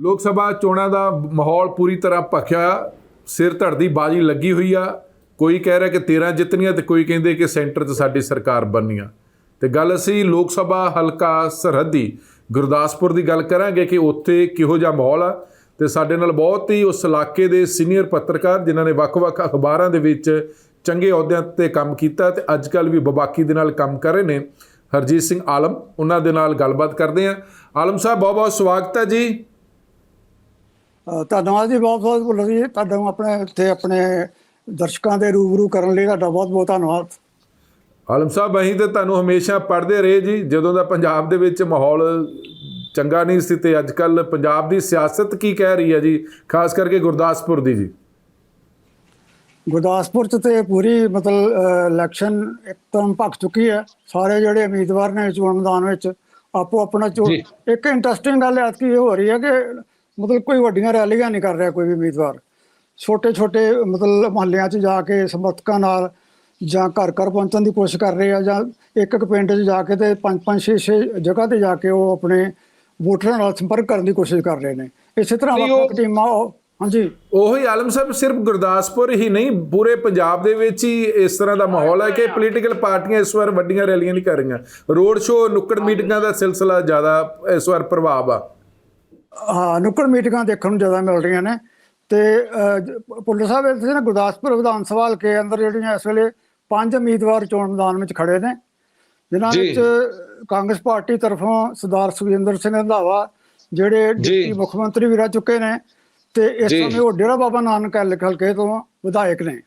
ਲੋਕ ਸਭਾ ਚੋਣਾਂ ਦਾ ਮਾਹੌਲ ਪੂਰੀ ਤਰ੍ਹਾਂ ਭਖਿਆ ਸਿਰ ਧੜ ਦੀ ਬਾਜੀ ਲੱਗੀ ਹੋਈ ਆ। ਕੋਈ ਕਹਿ ਰਿਹਾ ਕਿ 13 ਜਿੱਤਣੀਆਂ ਤੇ ਕੋਈ ਕਹਿੰਦੇ ਕਿ ਸੈਂਟਰ 'ਚ ਸਾਡੀ ਸਰਕਾਰ ਬਣਨੀ ਆ ਤੇ ਗੱਲ ਅਸੀਂ ਲੋਕ ਸਭਾ ਹਲਕਾ ਸਰਹੱਦੀ ਗੁਰਦਾਸਪੁਰ ਦੀ ਗੱਲ ਕਰਾਂਗੇ ਕਿ ਉੱਥੇ ਕਿਹੋ ਜਿਹਾ ਮਾਹੌਲ ਆ। ਤੇ ਸਾਡੇ ਨਾਲ ਬਹੁਤ ਹੀ ਉਸ ਇਲਾਕੇ ਦੇ ਸੀਨੀਅਰ ਪੱਤਰਕਾਰ ਜਿਨ੍ਹਾਂ ਨੇ ਵੱਖ-ਵੱਖ ਅਖਬਾਰਾਂ ਦੇ ਵਿੱਚ ਚੰਗੇ ਅਹੁਦਿਆਂ ਤੇ ਕੰਮ ਕੀਤਾ ਤੇ ਅੱਜ-ਕੱਲ ਵੀ ਬਬਾਕੀ ਦੇ ਨਾਲ ਕੰਮ ਕਰ ਰਹੇ ਨੇ ਹਰਜੀਤ ਸਿੰਘ ਆਲਮ। ਉਹਨਾਂ ਦੇ ਨਾਲ ਗੱਲਬਾਤ ਕਰਦੇ ਹਾਂ। ਆਲਮ ਸਾਹਿਬ, ਬਹੁਤ-ਬਹੁਤ ਸਵਾਗਤ ਹੈ ਜੀ। ਧੰਨਵਾਦ ਜੀ ਬਹੁਤ ਬਹੁਤ ਭੁੱਲਰ ਜੀ। ਤੁਹਾਡਾ ਆਪਣੇ ਇੱਥੇ ਆਪਣੇ ਦਰਸ਼ਕਾਂ ਦੇ ਰੂਬਰੂ ਕਰਨ ਲਈ ਤੁਹਾਡਾ ਬਹੁਤ ਬਹੁਤ ਧੰਨਵਾਦ। ਆਲਮ ਸਾਹਿਬ ਅਸੀਂ ਤੇ ਤੁਹਾਨੂੰ ਹਮੇਸ਼ਾ ਪੜ੍ਹਦੇ ਰਹੇ ਜੀ। ਜਦੋਂ ਦਾ ਪੰਜਾਬ ਦੇ ਵਿੱਚ ਮਾਹੌਲ ਚੰਗਾ ਨਹੀਂ ਸੀ ਤੇ ਅੱਜਕੱਲ ਪੰਜਾਬ ਦੀ ਸਿਆਸਤ ਕੀ ਕਹਿ ਰਹੀ ਹੈ ਜੀ ਖਾਸ ਕਰਕੇ ਗੁਰਦਾਸਪੁਰ ਦੀ ਜੀ। ਗੁਰਦਾਸਪੁਰ ਚ ਤੇ ਪੂਰੀ ਮਤਲਬ ਇਲੈਕਸ਼ਨ ਇੱਕਦਮ ਭਖ ਚੁੱਕੀ ਹੈ। ਸਾਰੇ ਜਿਹੜੇ ਉਮੀਦਵਾਰ ਨੇ ਚੋਣ ਮੈਦਾਨ ਵਿੱਚ ਆਪੋ ਆਪਣਾ ਚੋ ਜੀ। ਇੱਕ ਇੰਟਰਸਟਿੰਗ ਗੱਲ ਐਤਕੀ ਇਹ ਹੋ ਰਹੀ ਹੈ ਕਿ ਮਤਲਬ ਕੋਈ ਵੱਡੀਆਂ ਰੈਲੀਆਂ ਨਹੀਂ ਕਰ ਰਿਹਾ ਕੋਈ ਵੀ ਉਮੀਦਵਾਰ। ਛੋਟੇ ਛੋਟੇ ਮਤਲਬ ਮਹੱਲਿਆਂ 'ਚ ਜਾ ਕੇ ਸਮਰਥਕਾਂ ਨਾਲ ਜਾਂ ਘਰ ਘਰ ਪਹੁੰਚਣ ਦੀ ਕੋਸ਼ਿਸ਼ ਕਰ ਰਹੇ ਆ ਜਾਂ ਇੱਕ ਇੱਕ ਪਿੰਡ 'ਚ ਜਾ ਕੇ ਤੇ ਪੰਜ ਪੰਜ ਛੇ ਛੇ ਜਗ੍ਹਾ ਤੇ ਜਾ ਕੇ ਉਹ ਆਪਣੇ ਵੋਟਰਾਂ ਨਾਲ ਸੰਪਰਕ ਕਰਨ ਦੀ ਕੋਸ਼ਿਸ਼ ਕਰ ਰਹੇ ਨੇ। ਇਸੇ ਤਰ੍ਹਾਂ ਨਹੀਂ, ਵੱਖ ਉਹ- ਟੀਮਾਂ ਉਹ- ਹਾਂਜੀ। ਉਹੀ ਆਲਮ ਸਾਹਿਬ ਸਿਰਫ ਗੁਰਦਾਸਪੁਰ ਹੀ ਨਹੀਂ ਪੂਰੇ ਪੰਜਾਬ ਦੇ ਵਿੱਚ ਹੀ ਇਸ ਤਰ੍ਹਾਂ ਦਾ ਮਾਹੌਲ ਹੈ ਕਿ ਪੋਲੀਟੀਕਲ ਪਾਰਟੀਆਂ ਇਸ ਵਾਰ ਵੱਡੀਆਂ ਰੈਲੀਆਂ ਨਹੀਂ ਕਰ ਰਹੀਆਂ। ਰੋਡ ਸ਼ੋਅ ਨੁੱਕੜ ਮੀਟਿੰਗਾਂ ਦਾ ਸਿਲਸਿਲਾ ਜ਼ਿਆਦਾ ਇਸ ਵਾਰ ਪ੍ਰਭਾਵ ਆ। ਹਾਂ ਨੁੱਕੜ ਮੀਟਿੰਗਾਂ ਦੇਖਣ ਨੂੰ ਜ਼ਿਆਦਾ ਮਿਲ ਰਹੀਆਂ ਨੇ ਤੇ ਭੁੱਲਰ ਸਾਹਿਬ ਇੱਥੇ ਨਾ ਗੁਰਦਾਸਪੁਰ ਵਿਧਾਨ ਸਭਾ ਹਲਕੇ ਅੰਦਰ ਜਿਹੜੀਆਂ ਇਸ ਵੇਲੇ ਪੰਜ ਉਮੀਦਵਾਰ ਚੋਣ ਮੈਦਾਨ ਵਿੱਚ ਖੜੇ ਨੇ ਜਿਨ੍ਹਾਂ। ਵਿੱਚ ਕਾਂਗਰਸ ਪਾਰਟੀ ਤਰਫੋਂ ਸਰਦਾਰ ਸੁਖਜਿੰਦਰ ਸਿੰਘ ਰੰਧਾਵਾ ਜਿਹੜੇ ਡਿਪਟੀ ਮੁੱਖ ਮੰਤਰੀ ਵੀ ਰਹਿ ਚੁੱਕੇ ਨੇ ਤੇ ਇਸ। ਸਮੇਂ ਉਹ ਡੇਰਾ ਬਾਬਾ ਨਾਨਕ ਹਲ- ਹਲਕੇ ਤੋਂ ਵਿਧਾਇਕ ਨੇ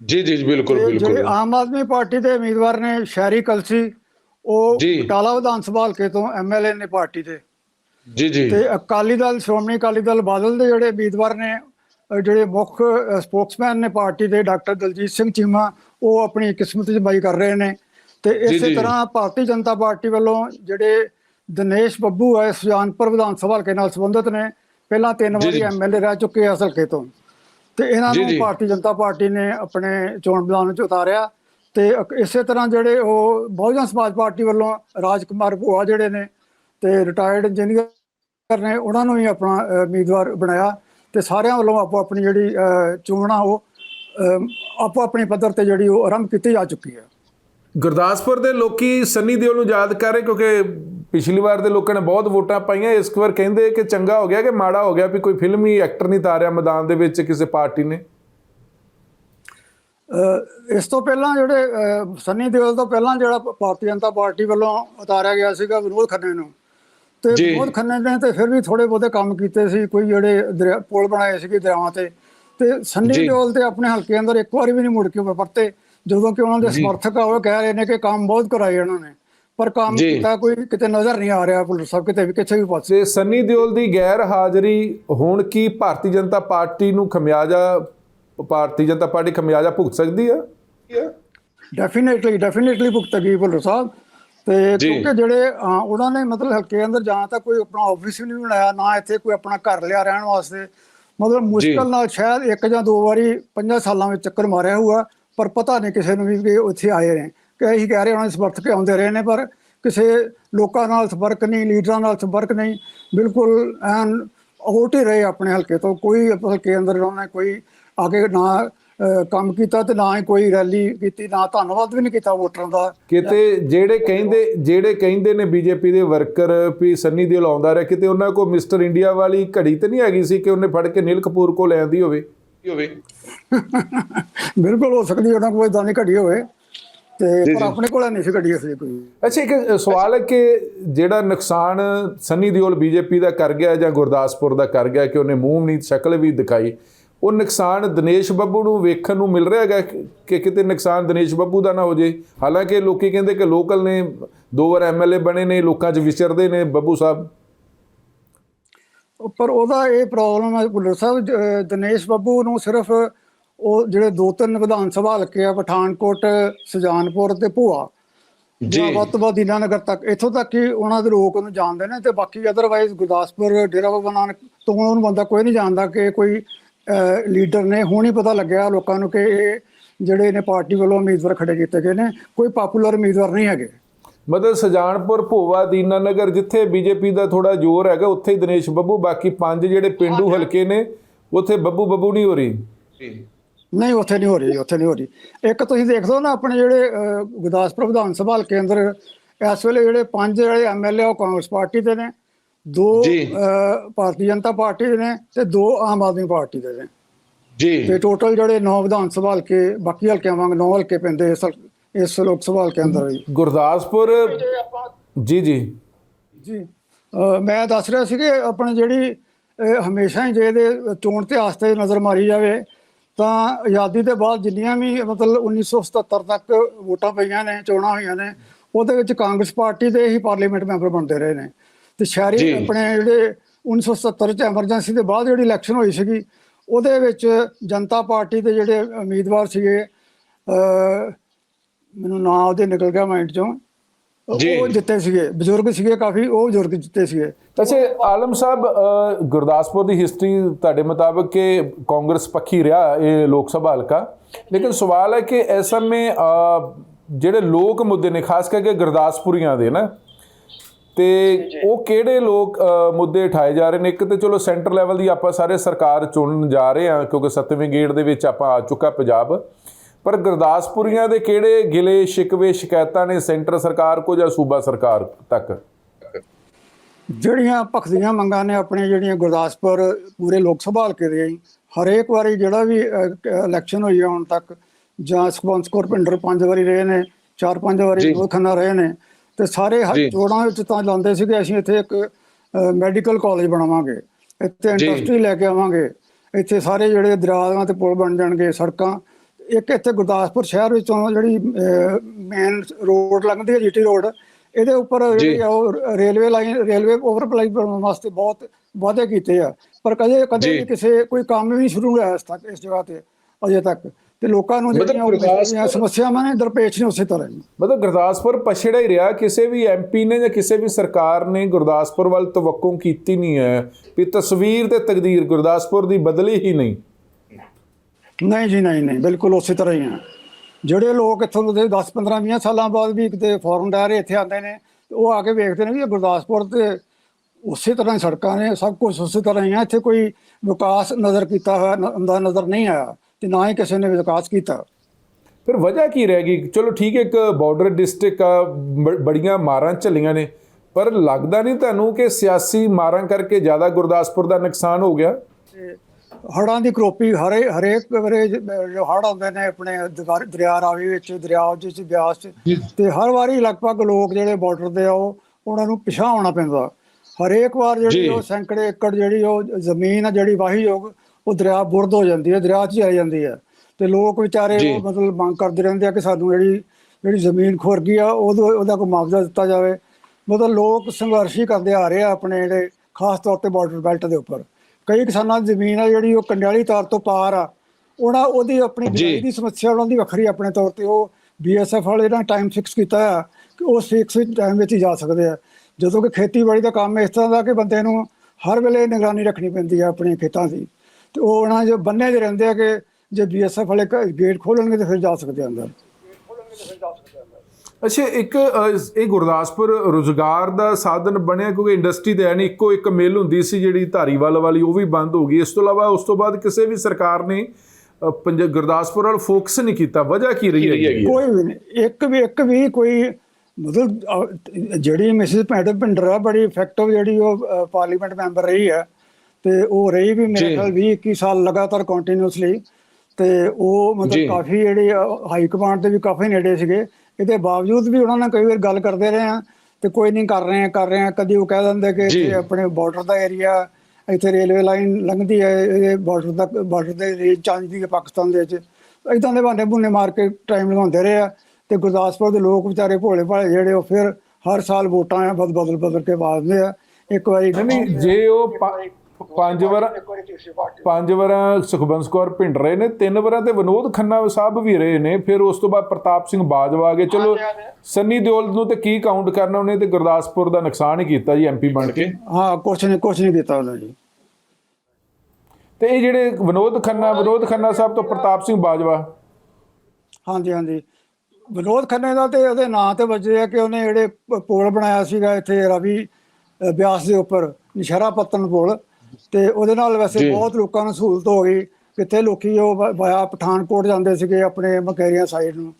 ਜੀ ਜੀ ਬਿਲਕੁਲ ਤੇ ਜਿਹੜੇ ਆਮ ਆਦਮੀ ਪਾਰਟੀ ਦੇ ਉਮੀਦਵਾਰ ਨੇ ਸ਼ਹਿਰੀ ਕਲਸੀ ਉਹ। ਬਟਾਲਾ ਵਿਧਾਨ ਸਭਾ ਹਲਕੇ ਤੋਂ ਐਮਐਲਏ ਨੇ ਪਾਰਟੀ ਦੇ ਜੀ ਜੀ ਤੇ ਅਕਾਲੀ ਦਲ ਸ਼੍ਰੋਮਣੀ ਅਕਾਲੀ ਦਲ ਬਾਦਲ ਦੇ ਜਿਹੜੇ ਉਮੀਦਵਾਰ ਨੇ ਜਿਹੜੇ ਮੁੱਖ ਸਪੋਕਸਮੈਨ ਨੇ ਪਾਰਟੀ ਦੇ ਡਾਕਟਰ ਦਲਜੀਤ ਸਿੰਘ ਚੀਮਾ ਉਹ ਆਪਣੀ ਕਿਸਮਤ ਜਮਾਈ ਕਰ ਰਹੇ ਨੇ ਤੇ ਇਸੇ। ਤਰ੍ਹਾਂ ਭਾਰਤੀ ਜਨਤਾ ਪਾਰਟੀ ਵੱਲੋਂ ਜਿਹੜੇ ਦਿਨੇਸ਼ ਬੱਬੂ ਹੈ ਸੁਜਾਨਪੁਰ ਵਿਧਾਨ ਸਭਾ ਹਲਕੇ ਨਾਲ ਸੰਬੰਧਿਤ ਨੇ ਪਹਿਲਾਂ ਤਿੰਨ ਵਾਰੀ। ਐਮਐਲਏ ਰਹਿ ਚੁੱਕੇ ਆ ਹਲਕੇ ਤੋਂ ਤੇ ਇਹਨਾਂ ਨੂੰ। ਭਾਰਤੀ ਜਨਤਾ ਪਾਰਟੀ ਨੇ ਆਪਣੇ ਚੋਣ ਮੈਦਾਨ ਵਿੱਚ ਉਤਾਰਿਆ ਤੇ ਇਸੇ ਤਰ੍ਹਾਂ ਜਿਹੜੇ ਉਹ ਬਹੁਜਨ ਸਮਾਜ ਪਾਰਟੀ ਵੱਲੋਂ ਰਾਜਕੁਮਾਰ ਭੂਆ ਜਿਹੜੇ ਨੇ ਤੇ ਰਿਟਾਇਰਡ ਇੰਜੀਨੀਅਰ ਨੇ ਉਹਨਾਂ ਨੂੰ ਹੀ ਆਪਣਾ ਉਮੀਦਵਾਰ ਬਣਾਇਆ ਤੇ ਸਾਰਿਆਂ ਵੱਲੋਂ ਆਪੋ ਆਪਣੀ ਜਿਹੜੀ ਚੋਣ ਉਹ ਆਪੋ ਆਪਣੀ ਪੱਧਰ ਤੇ ਜਿਹੜੀ ਉਹ ਆਰੰਭ ਕੀਤੀ ਜਾ ਚੁੱਕੀ ਹੈ। ਗੁਰਦਾਸਪੁਰ ਦੇ ਲੋਕੀ ਸੰਨੀ ਦਿਓਲ ਨੂੰ ਯਾਦ ਕਰ ਰਹੇ ਕਿਉਂਕਿ ਪਿਛਲੀ ਵਾਰ ਦੇ ਲੋਕਾਂ ਨੇ ਬਹੁਤ ਵੋਟਾਂ ਪਾਈਆਂ। ਇਸ ਵਾਰ ਕਹਿੰਦੇ ਕਿ ਚੰਗਾ ਹੋ ਗਿਆ ਕਿ ਮਾੜਾ ਹੋ ਗਿਆ ਵੀ ਕੋਈ ਫਿਲਮੀ ਐਕਟਰ ਨਹੀਂ ਤਾਰਿਆ ਮੈਦਾਨ ਦੇ ਵਿੱਚ ਕਿਸੇ ਪਾਰਟੀ ਨੇ। ਇਸ ਤੋਂ ਪਹਿਲਾਂ ਜਿਹੜੇ ਸੰਨੀ ਦਿਓਲ ਤੋਂ ਪਹਿਲਾਂ ਜਿਹੜਾ ਭਾਰਤੀ ਜਨਤਾ ਪਾਰਟੀ ਵੱਲੋਂ ਉਤਾਰਿਆ ਗਿਆ ਸੀਗਾ ਵਿਨੋਦ ਖੰਨੇ ਨੂੰ ਤੇ। ਵਿਨੋਦ ਖੰਨੇ ਨੇ ਤੇ ਫਿਰ ਵੀ ਥੋੜੇ ਬਹੁਤੇ ਕੰਮ ਕੀਤੇ ਸੀ ਕੋਈ ਜਿਹੜੇ ਪੁਲ ਬਣਾਏ ਸੀਗੇ ਦਰਿਆਵਾਂ ਤੇ ਤੇ ਸੰਨੀ। ਦਿਓਲ ਤੇ ਆਪਣੇ ਹਲਕੇ ਅੰਦਰ ਇੱਕ ਵਾਰੀ ਵੀ ਨਹੀਂ ਮੁੜ ਕੇ ਵਰਤੇ ਜਦੋਂ ਕਿ ਉਹਨਾਂ ਦੇ ਸਮਰਥਕ ਆ ਉਹ ਕਹਿ ਰਹੇ ਨੇ ਕਿ ਕੰਮ ਬਹੁਤ ਕਰਾਏ ਉਹਨਾਂ ਨੇ ਪਰ ਕੰਮ। ਕੀਤਾ ਕੋਈ ਕਿਤੇ ਨਜ਼ਰ ਨਹੀਂ ਆ ਰਿਹਾ ਪੁਲਿਸ ਸਾਹਿਬ ਕਿਤੇ ਵੀ ਕਿਸੇ ਵੀ ਪਾਸੇ ਸੰਨੀ ਦਿਓਲ ਦੀ ਗੈਰ ਹਾਜ਼ਰੀ ਹੁਣ ਕੀ ਭਾਰਤੀ ਜਨਤਾ ਪਾਰਟੀ ਨੂੰ ਖਮਿਆਜਾ ਭਾਰਤੀ ਜਨਤਾ ਪਾਰਟੀ ਖਮਿਆਜਾ ਭੁਗਤ ਸਕਦੀ ਆ ਡੈਫੀਨੇਟਲੀ ਡੈਫੀਨੇਟਲੀ ਭੁਗਤਗੀ ਭੁੱਲਰ ਸਾਹਿਬ ਤੇ। ਕਿਉਂਕਿ ਜਿਹੜੇ ਉਹਨਾਂ ਨੇ ਮਤਲਬ ਹਲਕੇ ਅੰਦਰ ਜਾਂ ਤਾਂ ਕੋਈ ਆਪਣਾ ਆਫਿਸ ਵੀ ਨਹੀਂ ਬਣਾਇਆ ਨਾ ਇੱਥੇ ਕੋਈ ਆਪਣਾ ਘਰ ਲਿਆ ਰਹਿਣ ਵਾਸਤੇ। ਮਤਲਬ ਮੁਸ਼ਕਲ ਨਾਲ ਸ਼ਾਇਦ ਇੱਕ ਜਾਂ ਦੋ ਵਾਰੀ ਪੰਜਾਂ ਸਾਲਾਂ ਵਿੱਚ ਚੱਕਰ ਮਾਰਿਆ ਹੋਊਗਾ ਪਰ ਪਤਾ ਨਹੀਂ ਕਿਸੇ ਨੂੰ ਵੀ ਕਿ ਉੱਥੇ ਆਏ ਨੇ। ਕਿ ਅਸੀਂ ਕਹਿ ਰਹੇ ਉਹਨਾਂ ਦੇ ਸਮਰਥਕ ਆਉਂਦੇ ਰਹੇ ਨੇ ਪਰ ਕਿਸੇ ਲੋਕਾਂ ਨਾਲ ਸੰਪਰਕ ਨਹੀਂ ਲੀਡਰਾਂ ਨਾਲ ਸੰਪਰਕ ਨਹੀਂ। ਬਿਲਕੁਲ ਐਨ ਆਊਟ ਹੀ ਰਹੇ ਆਪਣੇ ਹਲਕੇ ਤੋਂ। ਕੋਈ ਹਲਕੇ ਅੰਦਰ ਉਹਨਾਂ ਨੇ ਕੋਈ ਆਗੇ ਨਾ ਕੰਮ ਕੀਤਾ ਤੇ ਨਾ ਹੀ ਕੋਈ ਰੈਲੀ ਕੀਤੀ ਨਾ ਧੰਨਵਾਦ ਵੀ ਨਹੀਂ ਕੀਤਾ ਵੋਟਰਾਂ ਦਾ। ਕਿਤੇ ਜਿਹੜੇ ਕਹਿੰਦੇ ਜਿਹੜੇ ਕਹਿੰਦੇ ਨੇ ਬੀਜੇਪੀ ਦੇ ਵਰਕਰ ਵੀ ਸੰਨੀ ਦਿਓਲ ਆਉਂਦਾ ਰਿਹਾ ਕਿਤੇ ਉਹਨਾਂ ਕੋ ਮਿਸਟਰ ਇੰਡੀਆ ਵਾਲੀ ਘੜੀ ਤੇ ਨਹੀਂ ਹੈਗੀ ਸੀ ਕਿ ਉਹਨੇ ਫੜ ਕੇ ਨੀਲ ਕਪੂਰ ਕੋ ਲੈ ਆਂਦੀ ਹੋਵੇ? ਹੋਵੇ? ਬਿਲਕੁਲ ਹੋ ਸਕਦੀ ਉਹਨਾਂ ਕੋਲ ਇਦਾਂ ਦੀ ਘੜੀ ਹੋਵੇ ਤੇ ਪਰ ਆਪਣੇ ਕੋਲ ਨਹੀਂ ਸੀ ਘੜੀ ਅਸਲੀ ਕੋਈ। ਅੱਛਾ ਇੱਕ ਸਵਾਲ ਹੈ ਕਿ ਜਿਹੜਾ ਨੁਕਸਾਨ ਸੰਨੀ ਦਿਓਲ ਬੀਜੇਪੀ ਦਾ ਕਰ ਗਿਆ ਜਾਂ ਗੁਰਦਾਸਪੁਰ ਦਾ ਕਰ ਗਿਆ ਕਿ ਉਹਨੇ ਮੂੰਹ ਨਹੀਂ ਸ਼ਕਲ ਵੀ ਦਿਖਾਈ ਉਹ ਨੁਕਸਾਨ ਦਿਨੇਸ਼ ਬੱਬੂ ਨੂੰ ਵੇਖਣ ਨੂੰ ਮਿਲ ਰਿਹਾ ਹੈਗਾ ਕਿ ਕਿ ਕਿਤੇ ਨੁਕਸਾਨ ਦਿਨੇਸ਼ ਬੱਬੂ ਦਾ ਨਾ ਹੋ ਜੇ। ਹਾਲਾਂਕਿ ਲੋਕੀ ਕਹਿੰਦੇ ਕਿ ਲੋਕਲ ਨੇ ਦੋ ਵਾਰ ਐਮਐਲਏ ਬਣੇ ਨੇ ਲੋਕਾਂ 'ਚ ਵਿਚਰਦੇ ਨੇ ਬੱਬੂ ਸਾਹਿਬ। ਪਰ ਉਹਦਾ ਇਹ ਪ੍ਰੋਬਲਮ ਹੈ ਭੁੱਲਰ ਸਾਹਿਬ ਦਿਨੇਸ਼ ਬੱਬੂ ਨੂੰ ਸਿਰਫ ਉਹ ਜਿਹੜੇ ਦੋ ਤਿੰਨ ਵਿਧਾਨ ਸਭਾ ਹਲਕੇ ਆ ਪਠਾਨਕੋਟ ਸੁਜਾਨਪੁਰ ਤੇ ਭੂਆ। ਜਾਂ। ਵੱਧ ਤੋਂ ਵੱਧ ਦੀਨਾਨਗਰ ਤੱਕ। ਇੱਥੋਂ ਤੱਕ ਹੀ ਉਹਨਾਂ ਦੇ ਲੋਕ ਉਹਨੂੰ ਜਾਣਦੇ ਨੇ ਤੇ ਬਾਕੀ ਅਦਰਵਾਈਜ਼ ਗੁਰਦਾਸਪੁਰ ਡੇਰਾ ਬਾਬਾ ਨਾਨਕ ਤੋਂ ਉਹਨੂੰ ਬੰਦਾ ਕੋਈ ਨਹੀਂ ਜਾਣਦਾ ਕਿ ਕੋਈ ਲੀਡਰ ਨੇ ਹੁਣ ਹੀ ਪਤਾ ਲੱਗਿਆ ਲੋਕਾਂ ਨੂੰ ਕਿ ਇਹ ਜਿਹੜੇ ਨੇ ਪਾਰਟੀ ਵੱਲੋਂ ਉਮੀਦਵਾਰ ਖੜੇ ਕੀਤੇ ਗਏ ਨੇ ਕੋਈ ਪਪੂਲਰ ਉਮੀਦਵਾਰ ਨਹੀਂ ਹੈਗੇ। ਮਤਲਬ ਸਜਾਨਪੁਰ ਭੋਵਾ ਦੀਨਾਨਗਰ ਜਿੱਥੇ ਬੀਜੇਪੀ ਦਾ ਥੋੜਾ ਜ਼ੋਰ ਹੈਗਾ ਉੱਥੇ ਹੀ ਦਿਨੇਸ਼ ਬੱਬੂ ਬਾਕੀ ਪੰਜ ਜਿਹੜੇ ਪਿੰਡੂ ਹਲਕੇ ਨੇ ਉੱਥੇ ਬੱਬੂ ਬੱਬੂ ਨਹੀਂ ਹੋ ਰਹੀ। ਨਹੀਂ ਉੱਥੇ ਨਹੀਂ ਹੋ ਰਹੀ ਉੱਥੇ ਨਹੀਂ ਹੋ ਰਹੀ। ਇੱਕ ਤੁਸੀਂ ਦੇਖ ਲਓ ਨਾ ਆਪਣੇ ਜਿਹੜੇ ਗੁਰਦਾਸਪੁਰ ਵਿਧਾਨ ਸਭਾ ਹਲਕੇ ਅੰਦਰ ਇਸ ਵੇਲੇ ਜਿਹੜੇ ਪੰਜ ਜਿਹੜੇ ਐਮਐਲਏ ਉਹ ਕਾਂਗਰਸ ਪਾਰਟੀ ਦੇ ਨੇ। ਦੋ ਭਾਰਤੀ ਜਨਤਾ ਪਾਰਟੀ ਦੇ ਨੇ ਤੇ ਦੋ ਆਮ ਆਦਮੀ ਪਾਰਟੀ ਦੇ ਨੇ। ਜੀ। ਤੇ ਟੋਟਲ ਜਿਹੜੇ 9 ਵਿਧਾਨ ਸਭਾ ਹਲਕੇ ਬਾਕੀ ਹਲਕਿਆਂ ਵਾਂਗ 9 ਹਲਕੇ ਪੈਂਦੇ ਇਸ ਇਸ ਲੋਕ ਸਭਾ ਹਲਕੇ ਅੰਦਰ ਗੁਰਦਾਸਪੁਰ? ਜੀ ਜੀ। ਜੀ। ਮੈਂ ਦੱਸ ਰਿਹਾ ਸੀ ਕਿ ਆਪਣੀ ਜਿਹੜੀ ਹਮੇਸ਼ਾ ਹੀ ਜੇ ਇਹਦੇ ਚੋਣ ਤੇ ਨਜ਼ਰ ਮਾਰੀ ਜਾਵੇ ਤਾਂ ਆਜ਼ਾਦੀ ਦੇ ਬਾਅਦ ਜਿੰਨੀਆਂ ਵੀ ਮਤਲਬ 1977 ਤੱਕ ਵੋਟਾਂ ਪਈਆਂ ਨੇ ਚੋਣਾਂ ਹੋਈਆਂ ਨੇ ਉਹਦੇ ਵਿੱਚ ਕਾਂਗਰਸ ਪਾਰਟੀ ਦੇ ਹੀ ਪਾਰਲੀਮੈਂਟ ਮੈਂਬਰ ਬਣਦੇ ਰਹੇ ਨੇ। ਤੇ ਸ਼ਹਿਰੀ। ਆਪਣੇ ਜਿਹੜੇ 1977 ਚ ਐਮਰਜੈਂਸੀ ਦੇ ਬਾਅਦ ਜਿਹੜੀ ਇਲੈਕਸ਼ਨ ਹੋਈ ਸੀਗੀ ਉਹਦੇ ਵਿੱਚ ਜਨਤਾ ਪਾਰਟੀ ਦੇ ਜਿਹੜੇ ਉਮੀਦਵਾਰ ਸੀਗੇ ਮੈਨੂੰ ਨਾਂ ਉਹਦੇ ਨਿਕਲ ਗਿਆ ਮਾਈਂਡ ਚੋਂ। ਉਹ ਜਿੱਤੇ ਸੀਗੇ ਬਜ਼ੁਰਗ ਸੀਗੇ ਕਾਫੀ ਉਹ ਬਜ਼ੁਰਗ ਜਿੱਤੇ ਸੀਗੇ ਅੱਛਾ ਆਲਮ ਸਾਹਿਬ ਗੁਰਦਾਸਪੁਰ ਦੀ ਹਿਸਟਰੀ ਤੁਹਾਡੇ ਮੁਤਾਬਕ ਕਿ ਕਾਂਗਰਸ ਪੱਖੀ ਰਿਹਾ ਇਹ ਲੋਕ ਸਭਾ ਹਲਕਾ ਲੇਕਿਨ ਸਵਾਲ ਹੈ ਕਿ ਇਸ ਸਮੇਂ ਅ, ਜਿਹੜੇ ਲੋਕ ਮੁੱਦੇ ਨੇ ਖਾਸ ਕਰਕੇ ਗੁਰਦਾਸਪੁਰੀਆਂ ਦੇ ਨਾ ਤੇ ਉਹ ਕਿਹੜੇ ਲੋਕ ਮੁੱਦੇ ਉਠਾਏ ਜਾ ਰਹੇ ਨੇ? ਇੱਕ ਤੇ ਚਲੋ ਸੈਂਟਰ ਲੈਵਲ ਦੀ ਆਪਾਂ ਸਾਰੇ ਸਰਕਾਰ ਚੁਣਨ ਜਾ ਰਹੇ ਹਾਂ ਕਿਉਂਕਿ ਸੱਤਵੇਂ ਗੇੜ ਦੇ ਵਿੱਚ ਆਪਾਂ ਆ ਚੁੱਕਾ ਪੰਜਾਬ। ਪਰ ਗੁਰਦਾਸਪੁਰੀਆਂ ਦੇ ਕਿਹੜੇ ਗਿਲੇ ਸ਼ਿਕਵੇ ਸ਼ਿਕਾਇਤਾਂ ਨੇ ਸੈਂਟਰ ਸਰਕਾਰ ਕੋ ਜਾਂ ਸੂਬਾ ਸਰਕਾਰ ਤੱਕ? ਜਿਹੜੀਆਂ ਭਖਦੀਆਂ ਮੰਗਾਂ ਨੇ ਆਪਣੇ ਜਿਹੜੀਆਂ ਗੁਰਦਾਸਪੁਰ ਪੂਰੇ ਲੋਕ ਸਭਾ ਹਲਕੇ ਦੇ ਹਰੇਕ ਵਾਰੀ ਜਿਹੜਾ ਵੀ ਇਲੈਕਸ਼ਨ ਹੋਈ ਹੈ ਹੁਣ ਤੱਕ ਜਾਂ ਸੁਖਵੰਤ ਕੌਰ ਭਿੰਡਰ ਪੰਜ ਵਾਰੀ ਰਹੇ ਨੇ ਚਾਰ ਪੰਜ ਵਾਰੀ। ਦੋ ਖੰਨਾ ਰਹੇ ਨੇ ਤੇ ਸਾਰੇ ਜੀ। ਚੋਣਾਂ ਵਿੱਚ ਤਾਂ ਲਾਉਂਦੇ ਸੀਗੇ ਅਸੀਂ ਇੱਥੇ ਇੱਕ ਮੈਡੀਕਲ ਕਾਲਜ ਬਣਾਵਾਂਗੇ ਇੱਥੇ ਜੀ। ਇੰਡਸਟਰੀ ਲੈ ਕੇ ਆਵਾਂਗੇ ਇੱਥੇ ਸਾਰੇ ਜਿਹੜੇ ਦਰਿਆਵਾਂ ਤੇ ਪੁਲ ਬਣ ਜਾਣਗੇ ਸੜਕਾਂ ਇੱਕ ਇੱਥੇ ਗੁਰਦਾਸਪੁਰ ਸ਼ਹਿਰ ਵਿੱਚੋਂ ਜਿਹੜੀ ਮੇਨ ਰੋਡ ਲੰਘਦੀ ਹੈ ਜੀਟੀ ਰੋਡ ਇਹਦੇ ਉੱਪਰ ਜਿਹੜੀ ਆ ਉਹ ਰੇਲਵੇ ਲਾਈਨ ਰੇਲਵੇ ਓਵਰਪਲਾਈ ਬਣਾਉਣ ਵਾਸਤੇ ਬਹੁਤ ਵਾਅਦੇ ਕੀਤੇ ਆ ਪਰ ਕਦੇ ਕਦੇ ਜੀ। ਵੀ ਕਿਸੇ ਕੋਈ ਕੰਮ ਵੀ ਨਹੀਂ ਸ਼ੁਰੂ ਹੋਇਆ ਇਸ ਤੱਕ ਇਸ ਜਗ੍ਹਾ ਤੇ ਅਜੇ ਤੱਕ ਤੇ ਲੋਕਾਂ ਨੂੰ ਜਿਹੜੀਆਂ ਸਮੱਸਿਆਵਾਂ ਨੇ ਦਰਪੇਸ਼ ਨੇ ਉਸੇ ਤਰ੍ਹਾਂ ਹੀ। ਮਤਲਬ ਗੁਰਦਾਸਪੁਰ ਪਛੜਿਆ ਹੀ ਰਿਹਾ ਕਿਸੇ ਵੀ ਐਮਪੀ ਨੇ ਜਾਂ ਕਿਸੇ ਵੀ ਸਰਕਾਰ ਨੇ ਗੁਰਦਾਸਪੁਰ ਵੱਲ ਤਵੱਕੂ ਕੀਤੀ ਨਹੀਂ ਹੈ ਵੀ ਤਸਵੀਰ ਤੇ ਤਕਦੀਰ ਗੁਰਦਾਸਪੁਰ ਦੀ ਬਦਲੀ ਹੀ ਨਹੀਂ। ਨਹੀਂ ਜੀ ਨਹੀਂ ਨਹੀਂ ਬਿਲਕੁਲ ਉਸੇ ਤਰ੍ਹਾਂ ਹੀ ਆ। ਜਿਹੜੇ ਲੋਕ ਇੱਥੋਂ ਦੇ 10 15 20 ਸਾਲਾਂ ਬਾਅਦ ਵੀ ਕਿਤੇ ਫੋਰਨ ਡਾਇਰੇ ਇੱਥੇ ਆਉਂਦੇ ਨੇ ਤੇ ਉਹ ਆ ਕੇ ਵੇਖਦੇ ਨੇ ਵੀ ਇਹ ਗੁਰਦਾਸਪੁਰ ਤੇ ਉਸੇ ਤਰ੍ਹਾਂ ਹੀ ਸੜਕਾਂ ਨੇ ਸਭ ਕੁਝ ਉਸੇ ਤਰ੍ਹਾਂ ਹੀ ਆ। ਇੱਥੇ ਕੋਈ ਵਿਕਾਸ ਨਜ਼ਰ ਕੀਤਾ ਹੋਇਆ ਦਾ ਨਜ਼ਰ ਨਹੀਂ ਆਇਆ। ਤੇ ਨਾ ਹੀ ਕਿਸੇ ਨੇ ਵਿਕਾਸ ਕੀਤਾ। ਫਿਰ ਵਜ੍ਹਾ ਕੀ ਰਹਿ ਗਈ? ਚਲੋ ਠੀਕ ਹੈ ਇੱਕ ਬਾਰਡਰ ਡਿਸਟ੍ਰਿਕਟ ਆ ਬੜੀਆਂ ਮਾਰਾਂ ਝੱਲੀਆਂ ਨੇ ਪਰ ਲੱਗਦਾ ਨਹੀਂ ਤੁਹਾਨੂੰ ਕਿ ਸਿਆਸੀ ਮਾਰਾਂ ਕਰਕੇ ਜ਼ਿਆਦਾ ਗੁਰਦਾਸਪੁਰ ਦਾ ਨੁਕਸਾਨ ਹੋ ਗਿਆ? ਹੜਾਂ ਦੀ ਕਰੋਪੀ ਹਰੇ ਹਰੇਕ ਵੇਲੇ ਜ- ਹੜ ਆਉਂਦੇ ਨੇ ਆਪਣੇ ਦਰਿਆ- ਦਰਿਆ ਰਾਵੀ ਵਿੱਚ ਦਰਿਆ ਵਿੱਚ ਬਿਆਸ ਤੇ ਹਰ ਵਾਰੀ ਲਗਭਗ ਲੋਕ ਜਿਹੜੇ ਬਾਰਡਰ ਦੇ ਆ ਉਹ ਉਹਨਾਂ ਨੂੰ ਪਿਛਾਂਹ ਆਉਣਾ ਪੈਂਦਾ। ਹਰੇਕ ਵਾਰ ਜਿਹੜੀ। ਉਹ ਸੈਂਕੜੇ ਏਕੜ ਜਿਹੜੀ ਉਹ ਜ਼ਮੀਨ ਆ ਜਿਹੜੀ ਵਾਹੀਯੋਗ ਉਹ ਦਰਿਆ ਬੁਰਦ ਹੋ ਜਾਂਦੀ ਹੈ ਦਰਿਆ 'ਚ ਚਲੀ ਜਾਂਦੀ ਹੈ। ਤੇ ਲੋਕ ਵਿਚਾਰੇ ਮਤਲਬ ਮੰਗ ਕਰਦੇ ਰਹਿੰਦੇ ਆ ਕਿ ਸਾਨੂੰ ਜਿਹੜੀ ਜਿਹੜੀ ਜ਼ਮੀਨ ਖੁਰ ਗਈ ਆ ਉਹਦਾ ਉਹਦਾ ਕੋਈ ਮੁਆਵਜ਼ਾ ਦਿੱਤਾ ਜਾਵੇ। ਮਤਲਬ ਲੋਕ ਸੰਘਰਸ਼ ਹੀ ਕਰਦੇ ਆ ਰਹੇ ਆ ਆਪਣੇ ਜਿਹੜੇ ਖਾਸ ਤੌਰ ਤੇ ਬਾਰਡਰ ਬੈਲਟ ਦੇ ਉੱਪਰ। ਕਈ ਕਿਸਾਨਾਂ ਦੀ ਜ਼ਮੀਨ ਆ ਜਿਹੜੀ ਉਹ ਕੰਡਿਆਲੀ ਤਾਰ ਤੋਂ ਪਾਰ ਆ। ਉਹਨਾਂ ਉਹਦੀ ਆਪਣੀ ਜੀ। ਬਿਜਾਈ ਦੀ ਸਮੱਸਿਆ ਉਹਨਾਂ ਦੀ ਵੱਖਰੀ ਆਪਣੇ ਤੌਰ ਤੇ। ਉਹ ਬੀਐਸਐਫ ਵਾਲੇ ਨਾਲ ਟਾਈਮ ਫਿਕਸ ਕੀਤਾ ਆ ਕਿ ਉਹ ਫਿਕਸ ਟਾਈਮ ਵਿੱਚ ਹੀ ਜਾ ਸਕਦੇ ਆ। ਜਦੋਂ ਕਿ ਖੇਤੀਬਾੜੀ ਦਾ ਕੰਮ ਇਸ ਤਰ੍ਹਾਂ ਦਾ ਕਿ ਬੰਦੇ ਨੂੰ ਹਰ ਵੇਲੇ ਨਿਗਰਾਨੀ ਰੱਖਣੀ ਪੈਂਦੀ ਆ ਆਪਣੇ ਖੇਤਾਂ ਦੀ। ਉਹ ਉਹਨਾਂ ਜੋ ਬੰਨੇ ਦੇ ਰਹਿੰਦੇ ਆ ਕਿ ਜੇ ਬੀਐਸਐਫ ਵਾਲੇ ਗੇਟ ਖੋਲਣਗੇ ਤੇ ਫਿਰ ਜਾ ਸਕਦੇ ਆ ਅੰਦਰ। ਅੱਛਾ ਇੱਕ ਇਹ ਗੁਰਦਾਸਪੁਰ ਰੁਜ਼ਗਾਰ ਦਾ ਸਾਧਨ ਬਣਿਆ ਕਿਉਂਕਿ ਇੰਡਸਟਰੀ ਤੇ ਨਹੀਂ ਇੱਕੋ ਇੱਕ ਮਿਲ ਹੁੰਦੀ ਸੀ ਜਿਹੜੀ ਧਾਰੀਵਾਲ ਵਾਲੀ ਉਹ ਵੀ ਬੰਦ ਹੋ ਗਈ। ਇਸ ਤੋਂ ਇਲਾਵਾ ਉਸ ਤੋਂ ਬਾਅਦ ਕਿਸੇ ਵੀ ਸਰਕਾਰ ਨੇ ਅ, ਪੰਜ ਗੁਰਦਾਸਪੁਰ ਵੱਲ ਫੋਕਸ ਨਹੀਂ ਕੀਤਾ। ਵਜ੍ਹਾ ਕੀ ਰਹੀ ਹੈ? ਕੋਈ ਵੀ ਨਹੀਂ ਇੱਕ ਵੀ ਇੱਕ ਵੀ ਕੋਈ ਮਤਲਬ ਜਿਹੜੀ ਮਿਸਿਸ ਮੈਡਮ ਭਿੰਡਰ ਬੜੀ ਇਫੈਕਟਿਵ ਜਿਹੜੀ ਉਹ ਪਾਰਲੀਮੈਂਟ ਮੈਂਬਰ ਰਹੀ ਹੈ ਤੇ ਉਹ ਰਹੀ ਵੀ ਮੇਰੇ। ਖਿਆਲ 20 21 ਸਾਲ ਲਗਾਤਾਰ ਕੰਟੀਨਿਊਸਲੀ ਤੇ ਉਹ। ਮਤਲਬ ਕਾਫੀ ਜਿਹੜੇ ਹਾਈ ਕਮਾਂਡ ਦੇ ਵੀ ਕਾਫੀ ਨੇੜੇ ਸੀਗੇ। ਇਹਦੇ ਬਾਵਜੂਦ ਵੀ ਉਹਨਾਂ ਨਾਲ ਕਈ ਵਾਰ ਗੱਲ ਕਰਦੇ ਰਹੇ ਆ ਤੇ ਕੋਈ ਨਹੀਂ ਕਰ ਰਹੇ ਆ ਕਰ ਰਹੇ ਆ। ਕਦੀ ਉਹ ਕਹਿ ਦਿੰਦੇ ਕਿ ਆਪਣੇ ਬਾਰਡਰ ਦਾ ਏਰੀਆ ਇੱਥੇ ਰੇਲਵੇ ਲਾਈਨ ਲੰਘਦੀ ਹੈ ਇਹ ਬਾਰਡਰ ਦਾ ਬਾਰਡਰ ਦੇ ਰੇਂਜ ਚਾਂਦੀ ਹੈ ਪਾਕਿਸਤਾਨ ਦੇ ਵਿੱਚ। ਇਦਾਂ ਦੇ ਬਹਾਨੇ ਬੁੰਨੇ ਮਾਰ ਕੇ ਟਾਈਮ ਲਗਾਉਂਦੇ ਰਹੇ ਆ ਤੇ ਗੁਰਦਾਸਪੁਰ ਦੇ ਲੋਕ ਵਿਚਾਰੇ ਭੋਲੇ ਭਾਲੇ ਜਿਹੜੇ ਉਹ ਫਿਰ ਹਰ ਸਾਲ ਵੋਟਾਂ ਆ ਬਦਲ ਬਦਲ ਬਦਲ ਕੇ ਵਾਜਦੇ ਆ। ਇੱਕ ਵਾਰੀ ਨਹੀਂ ਜੇ ਉਹ ਪੰਜ ਵਾਰ ਪੰਜ ਵਾਰਾਂ ਸੁਖਬੰਸ ਕੌਰ ਭਿੰਡ ਰਹੇ ਨੇ ਤਿੰਨ ਵਾਰਾਂ ਤੇ ਵਿਨੋਦ ਖੰਨਾ ਸਾਹਿਬ ਵੀ ਰਹੇ ਨੇ ਫਿਰ ਉਸ ਤੋਂ ਬਾਅਦ ਪ੍ਰਤਾਪ ਸਿੰਘ ਬਾਜਵਾ ਆ ਗਏ। ਚਲੋ ਸੰਨੀ ਦਿਓਲ ਨੂੰ ਤੇ ਕੀ ਕਾਊਂਟ ਕਰਨਾ ਉਹਨੇ ਤੇ ਗੁਰਦਾਸਪੁਰ ਦਾ ਨੁਕਸਾਨ ਹੀ ਕੀਤਾ ਜੀ ਐਮਪੀ ਬਣ ਕੇ। ਹਾਂ ਕੁਛ ਨਹੀਂ ਕੁਛ ਨਹੀਂ ਕੀਤਾ ਉਹਨਾਂ ਜੀ। ਤੇ ਇਹ ਜਿਹੜੇ ਵਿਨੋਦ ਖੰਨਾ ਵਿਨੋਦ ਖੰਨਾ ਸਾਹਿਬ ਤੋਂ ਪ੍ਰਤਾਪ ਸਿੰਘ ਬਾਜਵਾ। ਹਾਂਜੀ ਹਾਂਜੀ। ਵਿਨੋਦ ਖੰਨੇ ਦਾ ਤੇ ਉਹਦੇ ਨਾਂ ਤੇ ਵੱਜੇ ਆ ਕਿ ਉਹਨੇ ਜਿਹੜੇ ਪੁਲ ਬਣਾਇਆ ਸੀਗਾ ਇੱਥੇ ਰਵੀ ਬਿਆਸ ਦੇ ਉੱਪਰ ਨਿਸ਼ਰਾ ਪੱਤਨ ਪੁਲ। ਤੇ ਉਹਦੇ ਨਾਲ ਵੈਸੇ। ਬਹੁਤ ਲੋਕਾਂ ਨੂੰ ਸਹੂਲਤ ਹੋ ਗਈ। ਕਿੱਥੇ ਲੋਕੀ ਉਹ ਵਾਇਆ ਪਠਾਨਕੋਟ ਜਾਂਦੇ ਸੀਗੇ ਆਪਣੇ ਮਕੇਰੀਆਂ ਸਾਈਡ ਨੂੰ।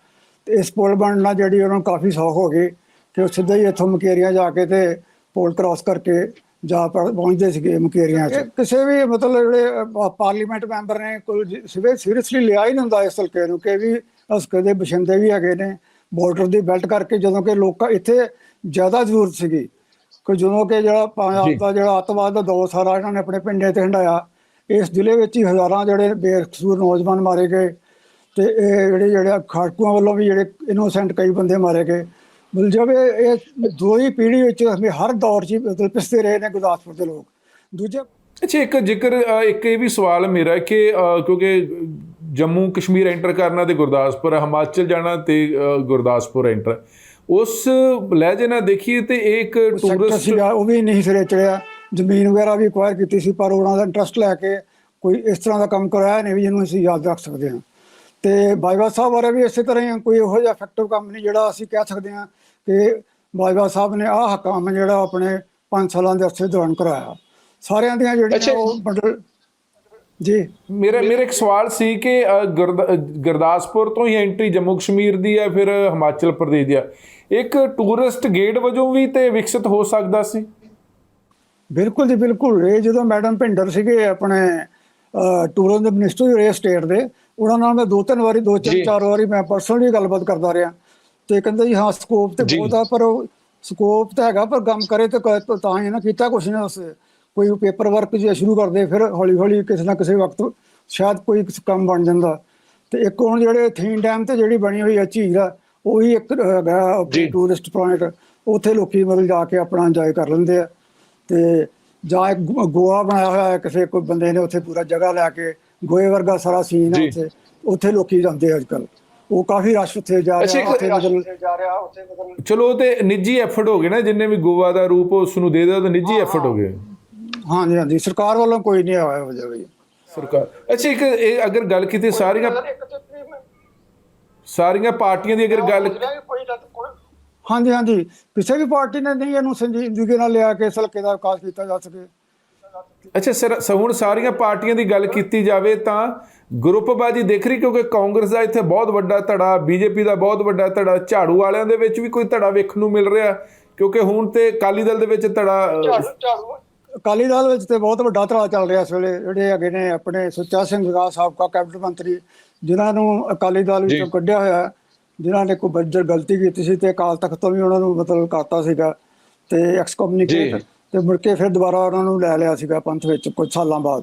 ਤੇ ਇਸ ਪੁਲ ਬਣਨ ਨਾਲ ਜਿਹੜੀ ਉਹਨਾਂ ਨੂੰ ਕਾਫੀ ਸੌਖ ਹੋ ਗਈ ਕਿ ਉਹ ਸਿੱਧਾ ਹੀ ਇੱਥੋਂ ਮਕੇਰੀਆਂ ਜਾ ਕੇ ਤੇ ਪੁਲ ਕ੍ਰਾਸ ਕਰਕੇ ਜਾ ਪਹੁੰਚਦੇ ਸੀਗੇ ਮਕੇਰੀਆਂ 'ਚ। ਕਿਸੇ ਵੀ ਮਤਲਬ ਜਿਹੜੇ ਪਾਰਲੀਮੈਂਟ ਮੈਂਬਰ ਨੇ ਕੋਈ ਸੀਰੀਅਸਲੀ ਲਿਆ ਹੀ ਨਹੀਂ ਹੁੰਦਾ ਇਸ ਹਲਕੇ ਨੂੰ ਕਿ ਵੀ ਹਸਕੇ ਦੇ ਬਸ਼ਿੰਦੇ ਵੀ ਹੈਗੇ ਨੇ ਬਾਰਡਰ ਦੀ ਬੈਲਟ ਕਰਕੇ ਜਦੋਂ ਕਿ ਲੋਕਾਂ ਇੱਥੇ ਜ਼ਿਆਦਾ ਜ਼ਰੂਰਤ ਸੀਗੀ। ਕਿ ਜਦੋਂ ਕਿ ਜਿਹੜਾ ਪੰਜਾਬ ਦਾ ਜਿਹੜਾ ਅੱਤਵਾਦ ਦਾ ਦੌਰ ਸਾਰਾ ਇਹਨਾਂ ਨੇ ਆਪਣੇ ਪਿੰਡੇ ਤੇ ਹੰਡਾਇਆ ਇਸ ਜ਼ਿਲ੍ਹੇ ਵਿੱਚ ਹੀ ਹਜ਼ਾਰਾਂ ਜਿਹੜੇ ਬੇਕਸੂਰ ਨੌਜਵਾਨ ਮਾਰੇ ਗਏ ਤੇ ਇਹ ਜਿਹੜੇ ਜਿਹੜੇ ਖਾੜਕੂਆਂ ਵੱਲੋਂ ਵੀ ਜਿਹੜੇ ਇਨੋਸੈਂਟ ਕਈ ਬੰਦੇ ਮਾਰੇ ਗਏ। ਜਦ ਇਹ ਦੋ ਹੀ ਪੀੜ੍ਹੀ ਵਿੱਚ ਹਰ ਦੌਰ 'ਚ ਮਤਲਬ ਪਿਸਦੇ ਰਹੇ ਨੇ ਗੁਰਦਾਸਪੁਰ ਦੇ ਲੋਕ। ਦੂਜੇ ਅੱਛਾ ਇੱਕ ਜ਼ਿਕਰ ਇੱਕ ਇਹ ਵੀ ਸਵਾਲ ਮੇਰਾ ਕਿ ਕਿਉਂਕਿ ਜੰਮੂ ਕਸ਼ਮੀਰ ਐਂਟਰ ਕਰਨਾ ਤੇ ਗੁਰਦਾਸਪੁਰ ਹਿਮਾਚਲ ਜਾਣਾ ਤੇ ਗੁਰਦਾਸਪੁਰ ਐਂਟਰ ਉਸ ਲਹਿਜੇ ਨਾਲ ਦੇਖੀਏ ਤੇ ਇਹ ਇੱਕ ਟੂਰਿਸਟ ਸੀਗਾ ਉਹ ਵੀ ਨਹੀਂ ਸਿਰੇ ਚੜਿਆ। ਜ਼ਮੀਨ ਵਗੈਰਾ ਵੀ ਅਕਵਾਇਰ ਕੀਤੀ ਸੀ ਪਰ ਉਹਨਾਂ ਦਾ ਇੰਟਰਸਟ ਲੈ ਕੇ ਕੋਈ ਇਸ ਤਰ੍ਹਾਂ ਦਾ ਕੰਮ ਕਰਾਇਆ ਨਹੀਂ ਵੀ ਜਿਹਨੂੰ ਅਸੀਂ ਯਾਦ ਰੱਖ ਸਕਦੇ ਹਾਂ। ਤੇ ਬਾਜਵਾ ਸਾਹਿਬ ਬਾਰੇ ਵੀ ਇਸੇ ਤਰ੍ਹਾਂ ਹੀ ਕੋਈ ਇਹੋ ਜਿਹਾ ਇਫੈਕਟਿਵ ਕੰਮ ਨਹੀਂ ਜਿਹੜਾ ਅਸੀਂ ਕਹਿ ਸਕਦੇ ਹਾਂ ਕਿ ਬਾਜਵਾ ਸਾਹਿਬ ਨੇ ਆਹ ਕੰਮ ਜਿਹੜਾ ਆਪਣੇ 5 ਸਾਲਾਂ ਦੇ ਅਰਸੇ ਦੌਰਾਨ ਕਰਾਇਆ। ਸਾਰਿਆਂ ਦੀਆਂ। ਜਿਹੜੀਆਂ ਉਹ ਬੰਡਲ ਜੀ। ਮੇਰਾ ਮੇਰਾ ਇੱਕ ਸਵਾਲ ਸੀ ਕਿ ਗੁਰਦਾਸਪੁਰ ਤੋਂ ਹੀ ਐਂਟਰੀ ਜੰਮੂ ਕਸ਼ਮੀਰ ਦੀ ਹੈ ਫਿਰ ਹਿਮਾਚਲ ਪ੍ਰਦੇਸ਼ ਦੀ ਹੈ। ਇੱਕ ਟੂਰਿਸਟ ਗੇਟ ਵਜੋਂ ਵੀ ਤੇ ਵਿਕਸਿਤ ਹੋ ਸਕਦਾ ਸੀ? ਬਿਲਕੁਲ ਜੀ ਬਿਲਕੁਲ। ਇਹ ਜਦੋਂ ਮੈਡਮ ਭਿੰਡਰ ਸੀਗੇ ਆਪਣੇ ਟੂਰਿਜ਼ਮ ਦੇ ਮਿਨਿਸਟਰ ਰਹੇ ਸਟੇਟ ਦੇ ਉਹਨਾਂ ਨਾਲ ਮੈਂ ਦੋ ਤਿੰਨ ਵਾਰੀ ਦੋ। ਤਿੰਨ ਚਾਰ ਵਾਰੀ ਮੈਂ ਪਰਸਨਲੀ ਗੱਲਬਾਤ ਕਰਦਾ ਰਿਹਾ। ਤੇ ਕਹਿੰਦੇ ਜੀ ਹਾਂ ਸਕੋਪ ਤੇ। ਬਹੁਤ ਆ ਪਰ ਸਕੋਪ ਤਾਂ ਹੈਗਾ ਪਰ ਕੰਮ ਕਰੇ ਤੇ ਤਾਂ ਹੀ ਨਾ ਕੀਤਾ ਕੁਛ ਨਾ ਉਸ ਕੋਈ ਪੇਪਰ ਵਰਕ ਜੇ ਸ਼ੁਰੂ ਕਰਦੇ ਫਿਰ ਹੌਲੀ ਹੌਲੀ ਕਿਸੇ ਨਾ ਕਿਸੇ ਵਕਤ ਸ਼ਾਇਦ ਕੋਈ ਕਿਸ ਕੰਮ ਬਣ ਜਾਂਦਾ। ਤੇ ਇੱਕ ਹੁਣ ਜਿਹੜੇ ਥੀਨ ਡੈਮ ਤੇ ਜਿਹੜੀ ਬਣੀ ਹੋਈ ਹੈ ਝੀਲ ਆ ਉਹੀ ਇੱਕ। ਟੂਰਿਸਟ ਪੁਆਇੰਟ ਉੱਥੇ ਲੋਕੀ ਮਤਲਬ ਜਾ ਕੇ ਆਪਣਾ ਇੰਜੋਏ ਕਰ ਲੈਂਦੇ ਆ। ਤੇ ਜਾਂ ਇੱਕ ਗੋਆ ਬਣਾਇਆ ਹੋਇਆ ਹੈ ਕਿਸੇ ਕੋਈ ਬੰਦੇ ਨੇ ਉੱਥੇ ਪੂਰਾ ਜਗ੍ਹਾ ਲੈ ਕੇ ਗੋਏ ਵਰਗਾ ਸਾਰਾ ਸੀਨ ਹੈ। ਉੱਥੇ। ਉੱਥੇ ਲੋਕੀ ਜਾਂਦੇ ਅੱਜ ਕੱਲ ਉਹ ਕਾਫੀ ਰਸ਼ ਉੱਥੇ ਜਾ ਰਿਹਾ ਉੱਥੇ ਮਤਲਬ ਜਾ ਰਿਹਾ ਉੱਥੇ ਮਤਲਬ ਚਲੋ ਤੇ ਨਿੱਜੀ ਐਫਰਟ ਹੋ ਗਏ ਨਾ ਜਿੰਨੇ ਵੀ ਗੋਆ ਦਾ ਰੂਪ ਉਸ ਨੂੰ ਦੇ ਦਿਓ ਤਾਂ ਨਿੱਜੀ ਐਫਰਟ ਹੋ ਗਏ। ਹਾਂਜੀ ਹਾਂਜੀ। ਸਰਕਾਰ ਵੱਲੋਂ ਕੋਈ ਨਹੀਂ ਹੋਇਆ ਵਜਾ ਵੀ। ਸਰਕਾਰ। ਅੱਛਾ ਇੱਕ ਇਹ ਅਗਰ ਗੱਲ ਕੀਤੀ ਸਾਰੀਆਂ ਸਾਰੀਆਂ ਪਾਰਟੀਆਂ ਦੀ ਅਗਰ ਗੱਲ ਹਾਂਜੀ ਹਾਂਜੀ। ਕਿਸੇ ਵੀ ਪਾਰਟੀ ਨੇ ਨਹੀਂ ਇਹਨੂੰ ਸੰਜੀਦਗੀ ਨਾਲ ਲਿਆ ਕੇ ਇਸ ਹਲਕੇ ਦਾ ਵਿਕਾਸ ਕੀਤਾ ਜਾ ਸਕੇ। ਅੱਛਾ ਸਰ ਸ- ਹੁਣ ਸਾਰੀਆਂ ਪਾਰਟੀਆਂ ਦੀ ਗੱਲ ਕੀਤੀ ਜਾਵੇ ਤਾਂ ਗਰੁੱਪਬਾਜੀ ਦਿਖ ਰਹੀ ਕਿਉਂਕਿ ਕਾਂਗਰਸ ਦਾ ਇੱਥੇ ਬਹੁਤ ਵੱਡਾ ਧੜਾ ਬੀਜੇਪੀ ਦਾ ਬਹੁਤ ਵੱਡਾ ਧੜਾ ਝਾੜੂ ਵਾਲਿਆਂ ਦੇ ਵਿੱਚ ਵੀ ਕੋਈ ਧੜਾ ਵੇਖਣ ਨੂੰ ਮਿਲ ਰਿਹਾ ਕਿਉਂਕਿ ਹੁਣ ਤੇ ਅਕਾਲੀ ਦਲ ਦੇ ਵਿੱਚ ਧੜਾ ਅ, ਅਕਾਲੀ ਦਲ ਵਿੱਚ ਤੇ ਬਹੁਤ ਵੱਡਾ ਧੜਾ ਚੱਲ ਰਿਹਾ ਇਸ ਵੇਲੇ ਜਿਹੜੇ ਹੈਗੇ ਨੇ ਆਪਣੇ ਸੁੱਚਾ ਸਿੰਘ ਦਾ ਸਾਬਕਾ ਕੈਬਨਿਟ ਮੰਤਰੀ ਜਿਨ੍ਹਾਂ ਨੂੰ ਅਕਾਲੀ ਦਲ ਵਿੱਚੋਂ। ਕੱਢਿਆ ਹੋਇਆ ਜਿਨ੍ਹਾਂ ਨੇ ਕੋਈ ਬੱਜਰ ਗਲਤੀ ਕੀਤੀ ਸੀ ਤੇ ਅਕਾਲ ਤਖਤ ਤੋਂ ਵੀ ਉਹਨਾਂ ਨੂੰ ਮਤਲਬ ਕਰਤਾ ਸੀਗਾ ਤੇ ਐਕਸਕਮਿਊਨੀਕੇਟ। ਤੇ ਮੁੜ ਕੇ ਫਿਰ ਦੁਬਾਰਾ ਉਹਨਾਂ ਨੂੰ ਲੈ ਲਿਆ ਸੀਗਾ ਪੰਥ ਵਿੱਚ ਕੁਝ ਸਾਲਾਂ ਬਾਅਦ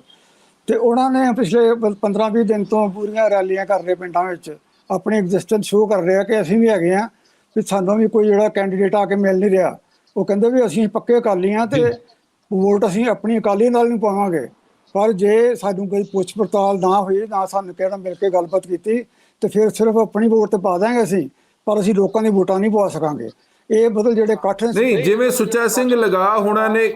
ਤੇ ਉਹਨਾਂ ਨੇ ਪਿਛਲੇ 15-20 ਦਿਨ ਤੋਂ ਪੂਰੀਆਂ ਰੈਲੀਆਂ ਕਰ ਰਹੇ ਪਿੰਡਾਂ ਵਿੱਚ ਆਪਣੀ ਐਗਜ਼ਿਸਟੈਂਸ ਸ਼ੋਅ ਕਰ ਰਹੇ ਆ ਕਿ ਅਸੀਂ ਵੀ ਹੈਗੇ ਆ ਵੀ ਸਾਨੂੰ ਵੀ ਕੋਈ ਜਿਹੜਾ ਕੈਂਡੀਡੇਟ ਆ ਕੇ ਮਿਲ ਨਹੀਂ ਰਿਹਾ ਉਹ ਕਹਿੰਦੇ ਵੀ ਅਸੀਂ ਪੱਕੇ ਅਕਾਲੀ ਆ ਤੇ ਵੋਟ ਅਸੀਂ ਆਪਣੀ ਅਕਾਲੀ ਨਾਲ ਨਹੀਂ ਪਾਵਾਂਗੇ। ਪਰ ਜੇ ਸਾਨੂੰ ਕੋਈ ਪੁੱਛ ਪੜਤਾਲ ਨਾ ਹੋਈ, ਨਾ ਸਾਨੂੰ ਕਿਹੜਾ ਮਿਲ ਕੇ ਗੱਲਬਾਤ ਕੀਤੀ, ਤੇ ਫਿਰ ਸਿਰਫ ਆਪਣੀ ਵੋਟ ਤੇ ਪਾ ਦਾਂਗੇ ਅਸੀਂ, ਪਰ ਅਸੀਂ ਲੋਕਾਂ ਦੀ ਵੋਟਾਂ ਨਹੀਂ ਪਵਾ ਸਕਾਂਗੇ। ਇਹ ਬਦਲ ਜਿਹੜੇ ਇਕੱਠ ਨਹੀਂ, ਜਿਵੇਂ ਸੁੱਚਾ ਸਿੰਘ ਲਗਾ ਹੋਣਾ ਨੇ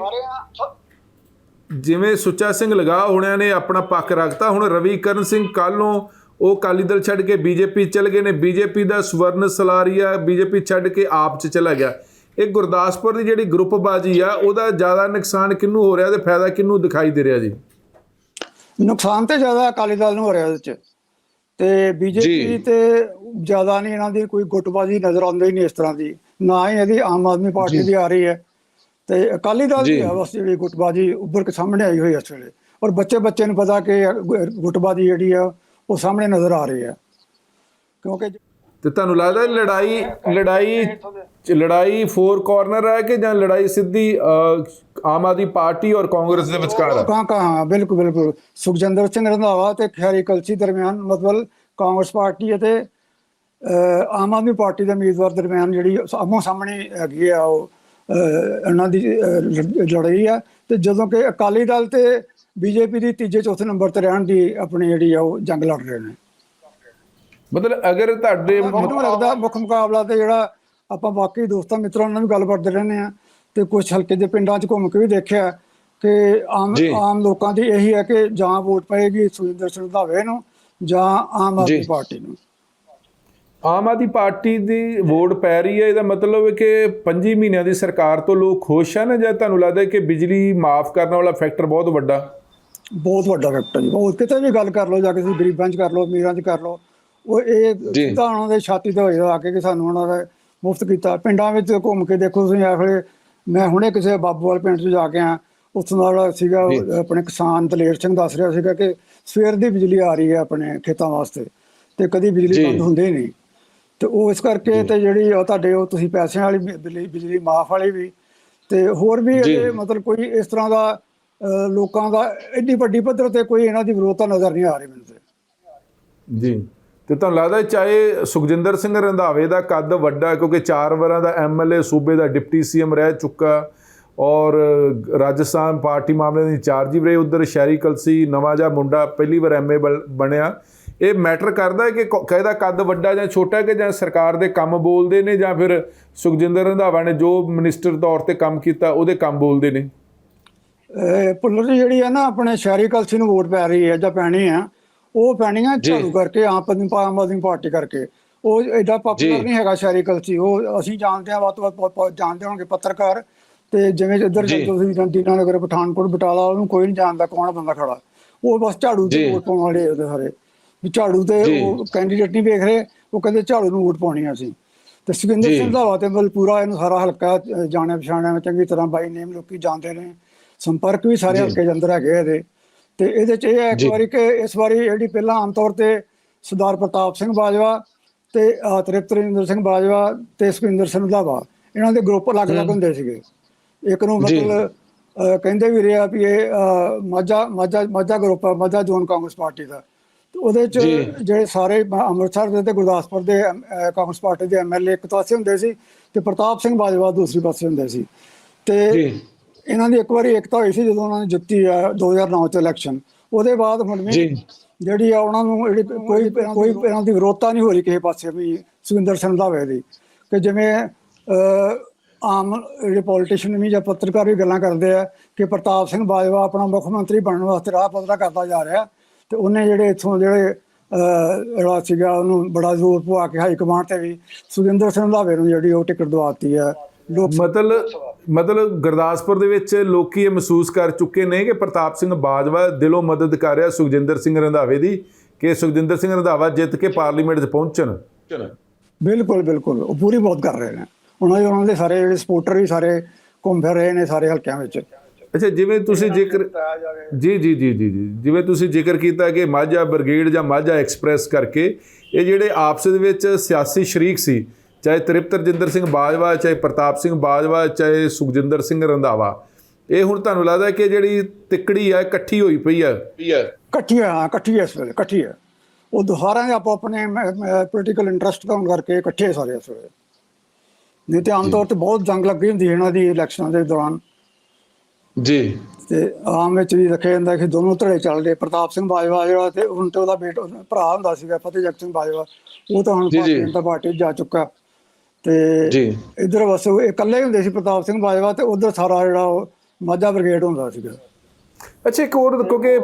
ਜਿਵੇਂ ਸੁੱਚਾ ਸਿੰਘ ਲਗਾ ਹੋਣਿਆਂ ਨੇ ਆਪਣਾ ਪੱਖ ਰੱਖਤਾ, ਹੁਣ ਰਵੀ ਕਰਨ ਸਿੰਘ ਕੱਲੋਂ ਉਹ ਅਕਾਲੀ ਦਲ ਛੱਡ ਕੇ ਬੀਜੇਪੀ ਚਲ ਗਏ ਨੇ। ਬੀਜੇਪੀ ਦਾ ਸਵਰਨ ਸਲਾਰੀਆ ਬੀਜੇਪੀ ਛੱਡ ਕੇ ਆਪ ਚ ਚਲਾ ਗਿਆ। ਇਹ ਗੁਰਦਾਸਪੁਰ ਦੀ ਜਿਹੜੀ ਗਰੁੱਪਬਾਜੀ ਆ ਉਹਦਾ ਜ਼ਿਆਦਾ ਨੁਕਸਾਨ ਕਿਹਨੂੰ ਹੋ ਰਿਹਾ ਤੇ ਫਾਇਦਾ ਕਿਹਨੂੰ ਦਿਖਾਈ ਦੇ ਰਿਹਾ ਜੀ? ਨੁਕਸਾਨ ਤੇ ਜ਼ਿਆਦਾ ਅਕਾਲੀ ਦਲ ਨੂੰ ਹੋ ਰਿਹਾ ਉਹਦੇ ਚ। ਤੇ ਬੀਜੇਪੀ। ਤੇ ਜ਼ਿਆਦਾ ਨਹੀਂ ਇਹਨਾਂ ਦੀ ਕੋਈ ਗੁੱਟਬਾਜ਼ੀ ਨਜ਼ਰ ਆਉਂਦੀ ਹੀ ਨਹੀਂ ਇਸ ਤਰ੍ਹਾਂ ਦੀ। ਨਾ ਹੀ ਇਹਦੀ ਆਮ ਆਦਮੀ ਪਾਰਟੀ ਦੀ ਆ ਰਹੀ ਹੈ। ਤੇ ਅਕਾਲੀ ਦਲ ਦੀ। ਹੈ ਬਸ ਜਿਹੜੀ ਗੁੱਟਬਾਜ਼ੀ ਉੱਭਰ ਕੇ ਸਾਹਮਣੇ ਆਈ ਹੋਈ ਹੈ ਇਸ ਵੇਲੇ। ਔਰ ਬੱਚੇ ਬੱਚੇ ਨੂੰ ਪਤਾ ਕਿ ਗੁੱਟਬਾਜ਼ੀ ਜਿਹੜੀ ਆ ਉਹ ਸਾਹਮਣੇ ਨਜ਼ਰ ਆ ਰਹੀ ਹੈ। ਕਿਉਂਕਿ ਤੇ ਤੁਹਾਨੂੰ ਲੱਗਦਾ ਲੜਾਈ ਲੜਾਈ ਲੜਾਈ ਫੋਰ ਕਾਰਨਰ ਹੈ ਕਿ ਜਾਂ ਲੜਾਈ ਸਿੱਧੀ ਆਮ ਆਦਮੀ ਪਾਰਟੀ ਔਰ ਕਾਂਗਰਸ ਦੇ ਵਿਚਕਾਰ ਹੈ? ਕਹਾਂ ਕਹਾਂ ਬਿਲਕੁਲ ਬਿਲਕੁਲ। ਸੁਖਜਿੰਦਰ ਸਿੰਘ ਰੰਧਾਵਾ ਤੇ ਖਿਆਰੀ ਕਲਸੀ ਦਰਮਿਆਨ ਮਤਲਬ ਕਾਂਗਰਸ ਪਾਰਟੀ ਅਤੇ ਆਮ ਆਦਮੀ ਪਾਰਟੀ ਦੇ ਉਮੀਦਵਾਰ ਦਰਮਿਆਨ ਜਿਹੜੀ ਆਮੋ ਸਾਹਮਣੇ ਹੈਗੀ ਆ ਉਹ ਇਹਨਾਂ ਦੀ ਲੜਾਈ ਆ। ਤੇ ਜਦੋਂ ਕਿ ਅਕਾਲੀ ਦਲ ਤੇ ਬੀਜੇਪੀ ਦੀ ਤੀਜੇ, ਚੌਥੇ ਨੰਬਰ ਤੇ ਰਹਿਣ ਦੀ ਆਪਣੀ ਜਿਹੜੀ ਆ ਉਹ ਜੰਗ ਲੜ ਰਹੇ ਨੇ। ਮਤਲਬ ਅਗਰ ਤੁਹਾਡੇ ਮੈਨੂੰ ਲੱਗਦਾ ਮੁੱਖ ਮੁਕਾਬਲਾ ਤੇ ਜਿਹੜਾ ਆਪਾਂ ਬਾਕੀ ਦੋਸਤਾਂ ਮਿੱਤਰਾਂ ਨਾਲ ਵੀ ਗੱਲ ਕਰਦੇ ਰਹਿੰਦੇ ਆ ਤੇ ਕੁਝ ਹਲਕੇ ਦੇ ਪਿੰਡਾਂ 'ਚ ਘੁੰਮ ਕੇ ਵੀ ਦੇਖਿਆ ਕਿ ਆਮ। ਆਮ ਲੋਕਾਂ ਦੀ ਇਹੀ ਹੈ ਕਿ ਜਾਂ ਵੋਟ ਪਏਗੀ ਸੁਰਿੰਦਰ ਸਿੰਘ ਰੰਧਾਵੇ ਨੂੰ ਜਾਂ ਆਮ ਆਦਮੀ। ਪਾਰਟੀ ਨੂੰ ਆਮ ਆਦਮੀ ਪਾਰਟੀ ਦੀ ਵੋਟ ਪੈ ਰਹੀ ਹੈ ਇਹਦਾ ਮਤਲਬ ਹੈ ਕਿ 5 ਮਹੀਨਿਆਂ ਦੀ ਸਰਕਾਰ ਤੋਂ ਲੋਕ ਖੁਸ਼ ਹਨ ਜਾਂ ਤੁਹਾਨੂੰ ਲੱਗਦਾ ਹੈ ਕਿ ਬਿਜਲੀ ਮਾਫ ਕਰਨ ਵਾਲਾ ਫੈਕਟਰ ਬਹੁਤ ਵੱਡਾ ਬਹੁਤ ਵੱਡਾ ਫੈਕਟਰ ਜੀ ਬਹੁਤ ਕਿਤੇ ਵੀ ਗੱਲ ਕਰ ਲਓ ਜਾ ਕੇ ਤੁਸੀਂ ਗਰੀਬਾਂ 'ਚ ਕਰ ਲਓ ਅਮੀਰਾਂ 'ਚ ਕਰ ਲਓ ਉਹ ਇਹ ਜੀ। ਸਿੱਧਾ ਉਹਨਾਂ ਦੇ ਛਾਤੀ ਤੇ ਹੋਏਗਾ ਆ ਕੇ ਕਿ ਸਾਨੂੰ ਉਹਨਾਂ ਦਾ ਮੁਫਤ ਕੀਤਾ। ਪਿੰਡਾਂ ਵਿੱਚ ਘੁੰਮ ਕੇ ਦੇਖੋ ਤੁਸੀਂ ਇਸ ਵੇਲੇ ਮੈਂ ਹੁਣੇ ਕਿਸੇ ਬਾਬੂਵਾਲ ਪਿੰਡ 'ਚ ਜਾ ਕੇ ਆ ਉੱਥੋਂ ਦਾ ਜਿਹੜਾ ਸੀਗਾ ਉਹ ਆਪਣੇ ਕਿਸਾਨ ਦਲੇਰ ਸਿੰਘ ਦੱਸ ਰਿਹਾ ਸੀਗਾ ਕਿ ਸਵੇਰ ਦੀ ਬਿਜਲੀ ਆ ਰਹੀ ਹੈ ਆਪਣੇ ਖੇਤਾਂ ਵਾਸਤੇ ਤੇ ਕਦੀ ਬਿਜਲੀ ਜੀ। ਬੰਦ ਹੁੰਦੀ ਨਹੀਂ। ਤੇ ਉਹ ਇਸ ਕਰਕੇ ਤੇ ਜਿਹੜੀ ਉਹ ਤੁਹਾਡੇ ਉਹ ਤੁਸੀਂ ਪੈਸਿਆਂ ਵਾਲੀ ਬਿ- ਬਿਜਲੀ ਬਿਜਲੀ ਮਾਫ ਵਾਲੀ ਵੀ ਤੇ ਹੋਰ ਵੀ ਜੀ। ਇਹਦੇ ਮਤਲਬ ਕੋਈ ਇਸ ਤਰ੍ਹਾਂ ਦਾ ਅ, ਲੋਕਾਂ ਦਾ ਐਡੀ ਵੱਡੀ ਪੱਧਰ ਤੇ ਕੋਈ ਇਹਨਾਂ ਦੀ ਵਿਰੋਧਤਾ ਨਜ਼ਰ ਨਹੀਂ ਆ ਰਹੀ ਮੈਨੂੰ ਤੇ। ਜੀ। ਤੇ ਤੁਹਾਨੂੰ ਲੱਗਦਾ ਚਾਹੇ ਸੁਖਜਿੰਦਰ ਸਿੰਘ ਰੰਧਾਵੇ ਦਾ ਕੱਦ ਵੱਡਾ ਕਿਉਂਕਿ ਚਾਰ ਵਾਰਾਂ ਦਾ ਐਮਐਲਏ ਸੂਬੇ ਦਾ ਡਿਪਟੀ ਸੀਐਮ ਰਹਿ ਚੁੱਕਾ ਔਰ ਰਾਜਸਥਾਨ ਪਾਰਟੀ ਮਾਮਲੇ ਦੇ ਇੰਚਾਰਜ ਵੀ ਰਹੇ, ਉਧਰ ਸ਼ਹਿਰੀ ਕਲਸੀ, ਨਵਾਂ ਜਿਹਾ ਮੁੰਡਾ ਪਹਿਲੀ ਵਾਰ ਐਮਏ ਬਣਿਆ। ਇਹ ਮੈਟਰ ਕਰਦਾ ਹੈ ਕਿ ਕ- ਕੱਦ ਵੱਡਾ ਜਾਂ ਛੋਟਾ ਕਿ ਜਾਂ ਸਰਕਾਰ ਦੇ ਕੰਮ ਬੋਲਦੇ ਨੇ ਜਾਂ ਫਿਰ ਸੁਖਜਿੰਦਰ ਰੰਧਾਵਾ ਨੇ ਜੋ ਮਿਨਿਸਟਰ ਤੌਰ ਤੇ ਕੰਮ ਕੀਤਾ, ਉਹਦੇ ਕੰਮ ਬੋਲਦੇ ਨੇ? ਇਹ ਪੁੱਲਰ ਜਿਹੜੀ ਹੈ ਨਾ, ਆਪਣੇ ਸ਼ਹਿਰੀ ਕਲਸੀ ਨੂੰ ਵੋਟ ਪੈ ਰਹੀ ਹੈ ਜਾਂ ਪੈਣੀ ਆ ਉਹ ਪੈਣੀ ਆ ਜੀ। ਝਾੜੂ ਕਰਕੇ ਆਪ ਆਦਮੀ ਆਮ ਆਦਮੀ ਪਾਰਟੀ ਕਰਕੇ ਉਹ ਐਡਾ ਪਪੂਲਰ। ਨਹੀਂ ਹੈਗਾ ਸ਼ਹਿਰੀ ਕਲਸੀ ਉਹ ਅਸੀਂ ਜਾਣਦੇ ਹਾਂ ਵੱਧ ਤੋਂ ਵੱਧ ਪ- ਪ- ਜਾਣਦੇ ਹੋਣਗੇ ਪੱਤਰਕਾਰ ਤੇ ਜਿਵੇਂ ਇੱਧਰ ਜੀ। ਤੁਸੀਂ ਦੀਨਾ ਨਗਰ ਪਠਾਨਕੋਟ ਬਟਾਲਾ ਉਹਨੂੰ ਕੋਈ ਨਹੀਂ ਜਾਣਦਾ ਕੌਣ ਬੰਦਾ ਖੜਾ ਉਹ ਬਸ ਝਾੜੂ ਜੀ। ਵੋਟ ਪਾਉਣ ਵਾਲੇ ਉਹਦੇ ਸਾਰੇ ਵੀ ਝਾੜੂ ਤੇ। ਉਹ ਕੈਂਡੀਡੇਟ ਨਹੀਂ ਵੇਖ ਰਹੇ ਉਹ ਕਹਿੰਦੇ ਝਾੜੂ ਨੂੰ ਵੋਟ ਪਾਉਣੀ ਆ ਅਸੀਂ ਤੇ ਸੁਖਿੰਦਰ। ਸਿੰਘ ਦਾ ਤੇ ਮਤਲਬ ਪੂਰਾ ਇਹਨੂੰ ਸਾਰਾ ਹਲਕਾ ਜਾਣਿਆ ਪਛਾਣਿਆ ਚੰਗੀ ਤਰ੍ਹਾਂ ਬਾਈ ਨੇਮ ਲੋਕੀ ਜਾਣਦੇ ਨੇ ਸੰਪਰਕ ਵੀ ਸਾਰੇ। ਹਲਕੇ ਦੇ ਅੰਦਰ ਹੈਗੇ ਇਹਦੇ ਤੇ ਇਹਦੇ ਚ ਇਹ ਹੈ ਇੱਕ। ਵਾਰੀ ਕਿ ਇਸ ਵਾਰੀ ਜਿਹੜੀ ਪਹਿਲਾਂ ਆਮ ਤੌਰ ਤੇ ਸਰਦਾਰ ਪ੍ਰਤਾਪ ਸਿੰਘ ਬਾਜਵਾ ਤੇ ਤ੍ਰਿਪਤ ਰਜਿੰਦਰ ਸਿੰਘ ਬਾਜਵਾ ਤੇ ਸੁਖਿੰਦਰ ਸਿੰਘ ਰੰਧਾਵਾ ਇਹਨਾਂ ਦੇ ਗਰੁੱਪ ਅਲੱਗ-ਅਲੱਗ ਹੁੰਦੇ ਸੀਗੇ ਇੱਕ ਨੂੰ। ਮਤਲਬ ਕਹਿੰਦੇ ਵੀ ਰਿਹਾ ਵੀ ਇਹ ਮਾਝਾ ਮਾਝਾ ਮਾਝਾ ਗਰੁੱਪ ਆ ਮਾਝਾ ਜ਼ੋਨ ਕਾਂਗਰਸ ਪਾਰਟੀ ਦਾ ਤੇ ਉਹਦੇ ਚ। ਜਿਹੜੇ ਸਾਰੇ ਅੰਮ੍ਰਿਤਸਰ ਦੇ ਤੇ ਗੁਰਦਾਸਪੁਰ ਦੇ ਕਾਂਗਰਸ ਪਾਰਟੀ ਦੇ ਐਮਐਲਏ ਇੱਕ ਪਾਸੇ ਹੁੰਦੇ ਸੀ ਤੇ ਪ੍ਰਤਾਪ ਸਿੰਘ ਬਾਜਵਾ ਦੂਸਰੀ ਪਾਸੇ ਹੁੰਦੇ ਸੀ ਤੇ ਇਹਨਾਂ ਦੀ ਇੱਕ ਵਾਰੀ ਏਕਤਾ ਹੋਈ ਸੀ ਜਦੋਂ ਉਹਨਾਂ ਨੇ ਜਿੱਤੀ ਆ 2009 ਚ ਇਲੈਕਸ਼ਨ ਉਹਦੇ ਬਾਅਦ ਹੁਣ ਵੀ। ਜਿਹੜੀ ਆ ਉਹਨਾਂ ਨੂੰ ਜਿਹੜੀ ਕੋਈ ਕੋਈ ਇਹਨਾਂ ਦੀ ਵਿਰੋਧਤਾ ਨਹੀਂ ਹੋ ਰਹੀ ਕਿਸੇ ਪਾਸੇ ਵੀ ਸੁਖਿੰਦਰ ਸਿੰਘ ਰੰਧਾਵੇ ਦੀ। ਕਿ ਜਿਵੇਂ ਆਮ ਜਿਹੜੇ ਪੋਲੀਟੀਸ਼ੀਅਨ ਵੀ ਜਾਂ ਪੱਤਰਕਾਰ ਵੀ ਗੱਲਾਂ ਕਰਦੇ ਆ ਕਿ ਪ੍ਰਤਾਪ ਸਿੰਘ ਬਾਜਵਾ ਆਪਣਾ ਮੁੱਖ ਮੰਤਰੀ ਬਣਨ ਵਾਸਤੇ ਰਾਹ ਪੱਧਰਾ ਕਰਦਾ ਜਾ ਰਿਹਾ ਤੇ ਉਹਨੇ ਜਿਹੜੇ ਇੱਥੋਂ ਜਿਹੜੇ ਜਿਹੜਾ ਸੀਗਾ ਉਹਨੂੰ ਬੜਾ ਜ਼ੋਰ ਪਵਾ ਕੇ ਹਾਈ ਕਮਾਂਡ ਤੇ ਵੀ ਸੁਖਿੰਦਰ ਸਿੰਘ ਰੰਧਾਵੇ ਨੂੰ ਜਿਹੜੀ ਉਹ ਟਿਕਟ ਦਵਾਤੀ ਹੈ ਲੋਕ ਮਤਲਬ ਮਤਲਬ ਗੁਰਦਾਸਪੁਰ ਦੇ ਵਿੱਚ ਲੋਕੀ ਇਹ ਮਹਿਸੂਸ ਕਰ ਚੁੱਕੇ ਨੇ ਕਿ ਪ੍ਰਤਾਪ ਸਿੰਘ ਬਾਜਵਾ ਦਿਲੋਂ ਮਦਦ ਕਰ ਰਿਹਾ ਸੁਖਜਿੰਦਰ ਸਿੰਘ ਰੰਧਾਵੇ ਦੀ ਕਿ ਸੁਖਜਿੰਦਰ ਸਿੰਘ ਰੰਧਾਵਾ ਜਿੱਤ ਕੇ ਪਾਰਲੀਮੈਂਟ 'ਚ ਪਹੁੰਚਣ। ਬਿਲਕੁਲ ਬਿਲਕੁਲ। ਉਹ ਪੂਰੀ ਬਹੁਤ ਕਰ ਰਹੇ ਨੇ। ਉਹਨਾਂ ਦੇ ਉਹਨਾਂ ਦੇ ਸਾਰੇ ਜਿਹੜੇ ਸਪੋਰਟਰ ਵੀ ਸਾਰੇ ਘੁੰਮ ਫਿਰ ਰਹੇ ਨੇ ਸਾਰੇ ਹਲਕਿਆਂ ਵਿੱਚ। ਅੱਛਾ ਜਿਵੇਂ ਤੁਸੀਂ ਜ਼ਿਕਰ ਜੀ ਜੀ ਜੀ ਜੀ ਜੀ। ਜਿਵੇਂ ਤੁਸੀਂ ਜ਼ਿਕਰ ਕੀਤਾ ਕਿ ਮਾਝਾ ਬ੍ਰਿਗੇਡ ਜਾਂ ਮਾਝਾ ਐਕਸਪ੍ਰੈਸ ਕਰਕੇ ਇਹ ਜਿਹੜੇ ਆਪਸ ਦੇ ਵਿੱਚ ਸਿਆਸੀ ਸ਼ਰੀਕ ਸੀ ਚਾਹੇ ਤ੍ਰਿਪਤ ਰਜਿੰਦਰ ਸਿੰਘ ਬਾਜਵਾ ਚਾਹੇ ਪ੍ਰਤਾਪ ਸਿੰਘ ਬਾਜਵਾ ਚਾਹੇ ਸੁਖਜਿੰਦਰ ਸਿੰਘ ਰੰਧਾਵਾ। ਇਹ ਹੁਣ ਤੁਹਾਨੂੰ ਲੱਗਦਾ ਕਿ ਜਿਹੜੀ ਤਿੱਕੜੀ ਆ ਇਕੱਠੀ ਹੋਈ ਪਈ ਆ? ਇਕੱਠੀ ਹੈ ਹਾਂ ਇਕੱਠੀ ਹੈ ਇਸ ਵੇਲੇ ਇਕੱਠੀ ਹੈ ਉਹ ਦੁਹਾਰਾਂ ਦੇ ਆਪੋ ਆਪਣੇ ਪੋਲੀਟੀਕਲ ਇੰਟਰਸਟ ਦਾ ਹੋਣ ਕਰਕੇ ਇਕੱਠੇ ਸਾਰੇ ਇਸ ਵੇਲੇ। ਨਹੀਂ ਤੇ ਆਮ ਤੌਰ ਤੇ ਬਹੁਤ ਜੰਗ ਲੱਗੀ ਹੁੰਦੀ ਹੈ ਇਹਨਾਂ ਦੀ ਇਲੈਕਸ਼ਨਾਂ ਦੇ ਦੌਰਾਨ। ਜੀ। ਤੇ ਆਮ ਵਿੱਚ ਵੀ ਰੱਖਿਆ ਜਾਂਦਾ ਕਿ ਦੋਨੋਂ ਧੜੇ ਚੱਲਦੇ ਪ੍ਰਤਾਪ ਸਿੰਘ ਬਾਜਵਾ ਜਿਹੜਾ ਤੇ ਹੁਣ ਤੇ ਉਹਦਾ ਬੇਟਾ ਭਰਾ ਹੁੰਦਾ ਸੀਗਾ ਫਤਿਹ ਜਗਤ ਸਿੰਘ ਬਾਜਵਾ। ਉਹ ਤਾਂ ਹੁਣ। ਭਾਰਤੀ ਜਨਤਾ ਪਾਰਟੀ ਜਾ ਚੁੱਕਾ। ਤੇ ਜੀ। ਇੱਧਰ ਬਸ ਉਹ ਇਕੱਲੇ ਹੁੰਦੇ ਸੀ ਪ੍ਰਤਾਪ ਸਿੰਘ ਬਾਜਵਾ ਤੇ ਉਧਰ ਸਾਰਾ ਜਿਹੜਾ ਉਹ ਮਾਝਾ ਬ੍ਰਿਗੇਡ ਹੁੰਦਾ ਸੀਗਾ। ਅੱਛਾ ਇੱਕ ਹੋਰ ਕਿਉਂਕਿ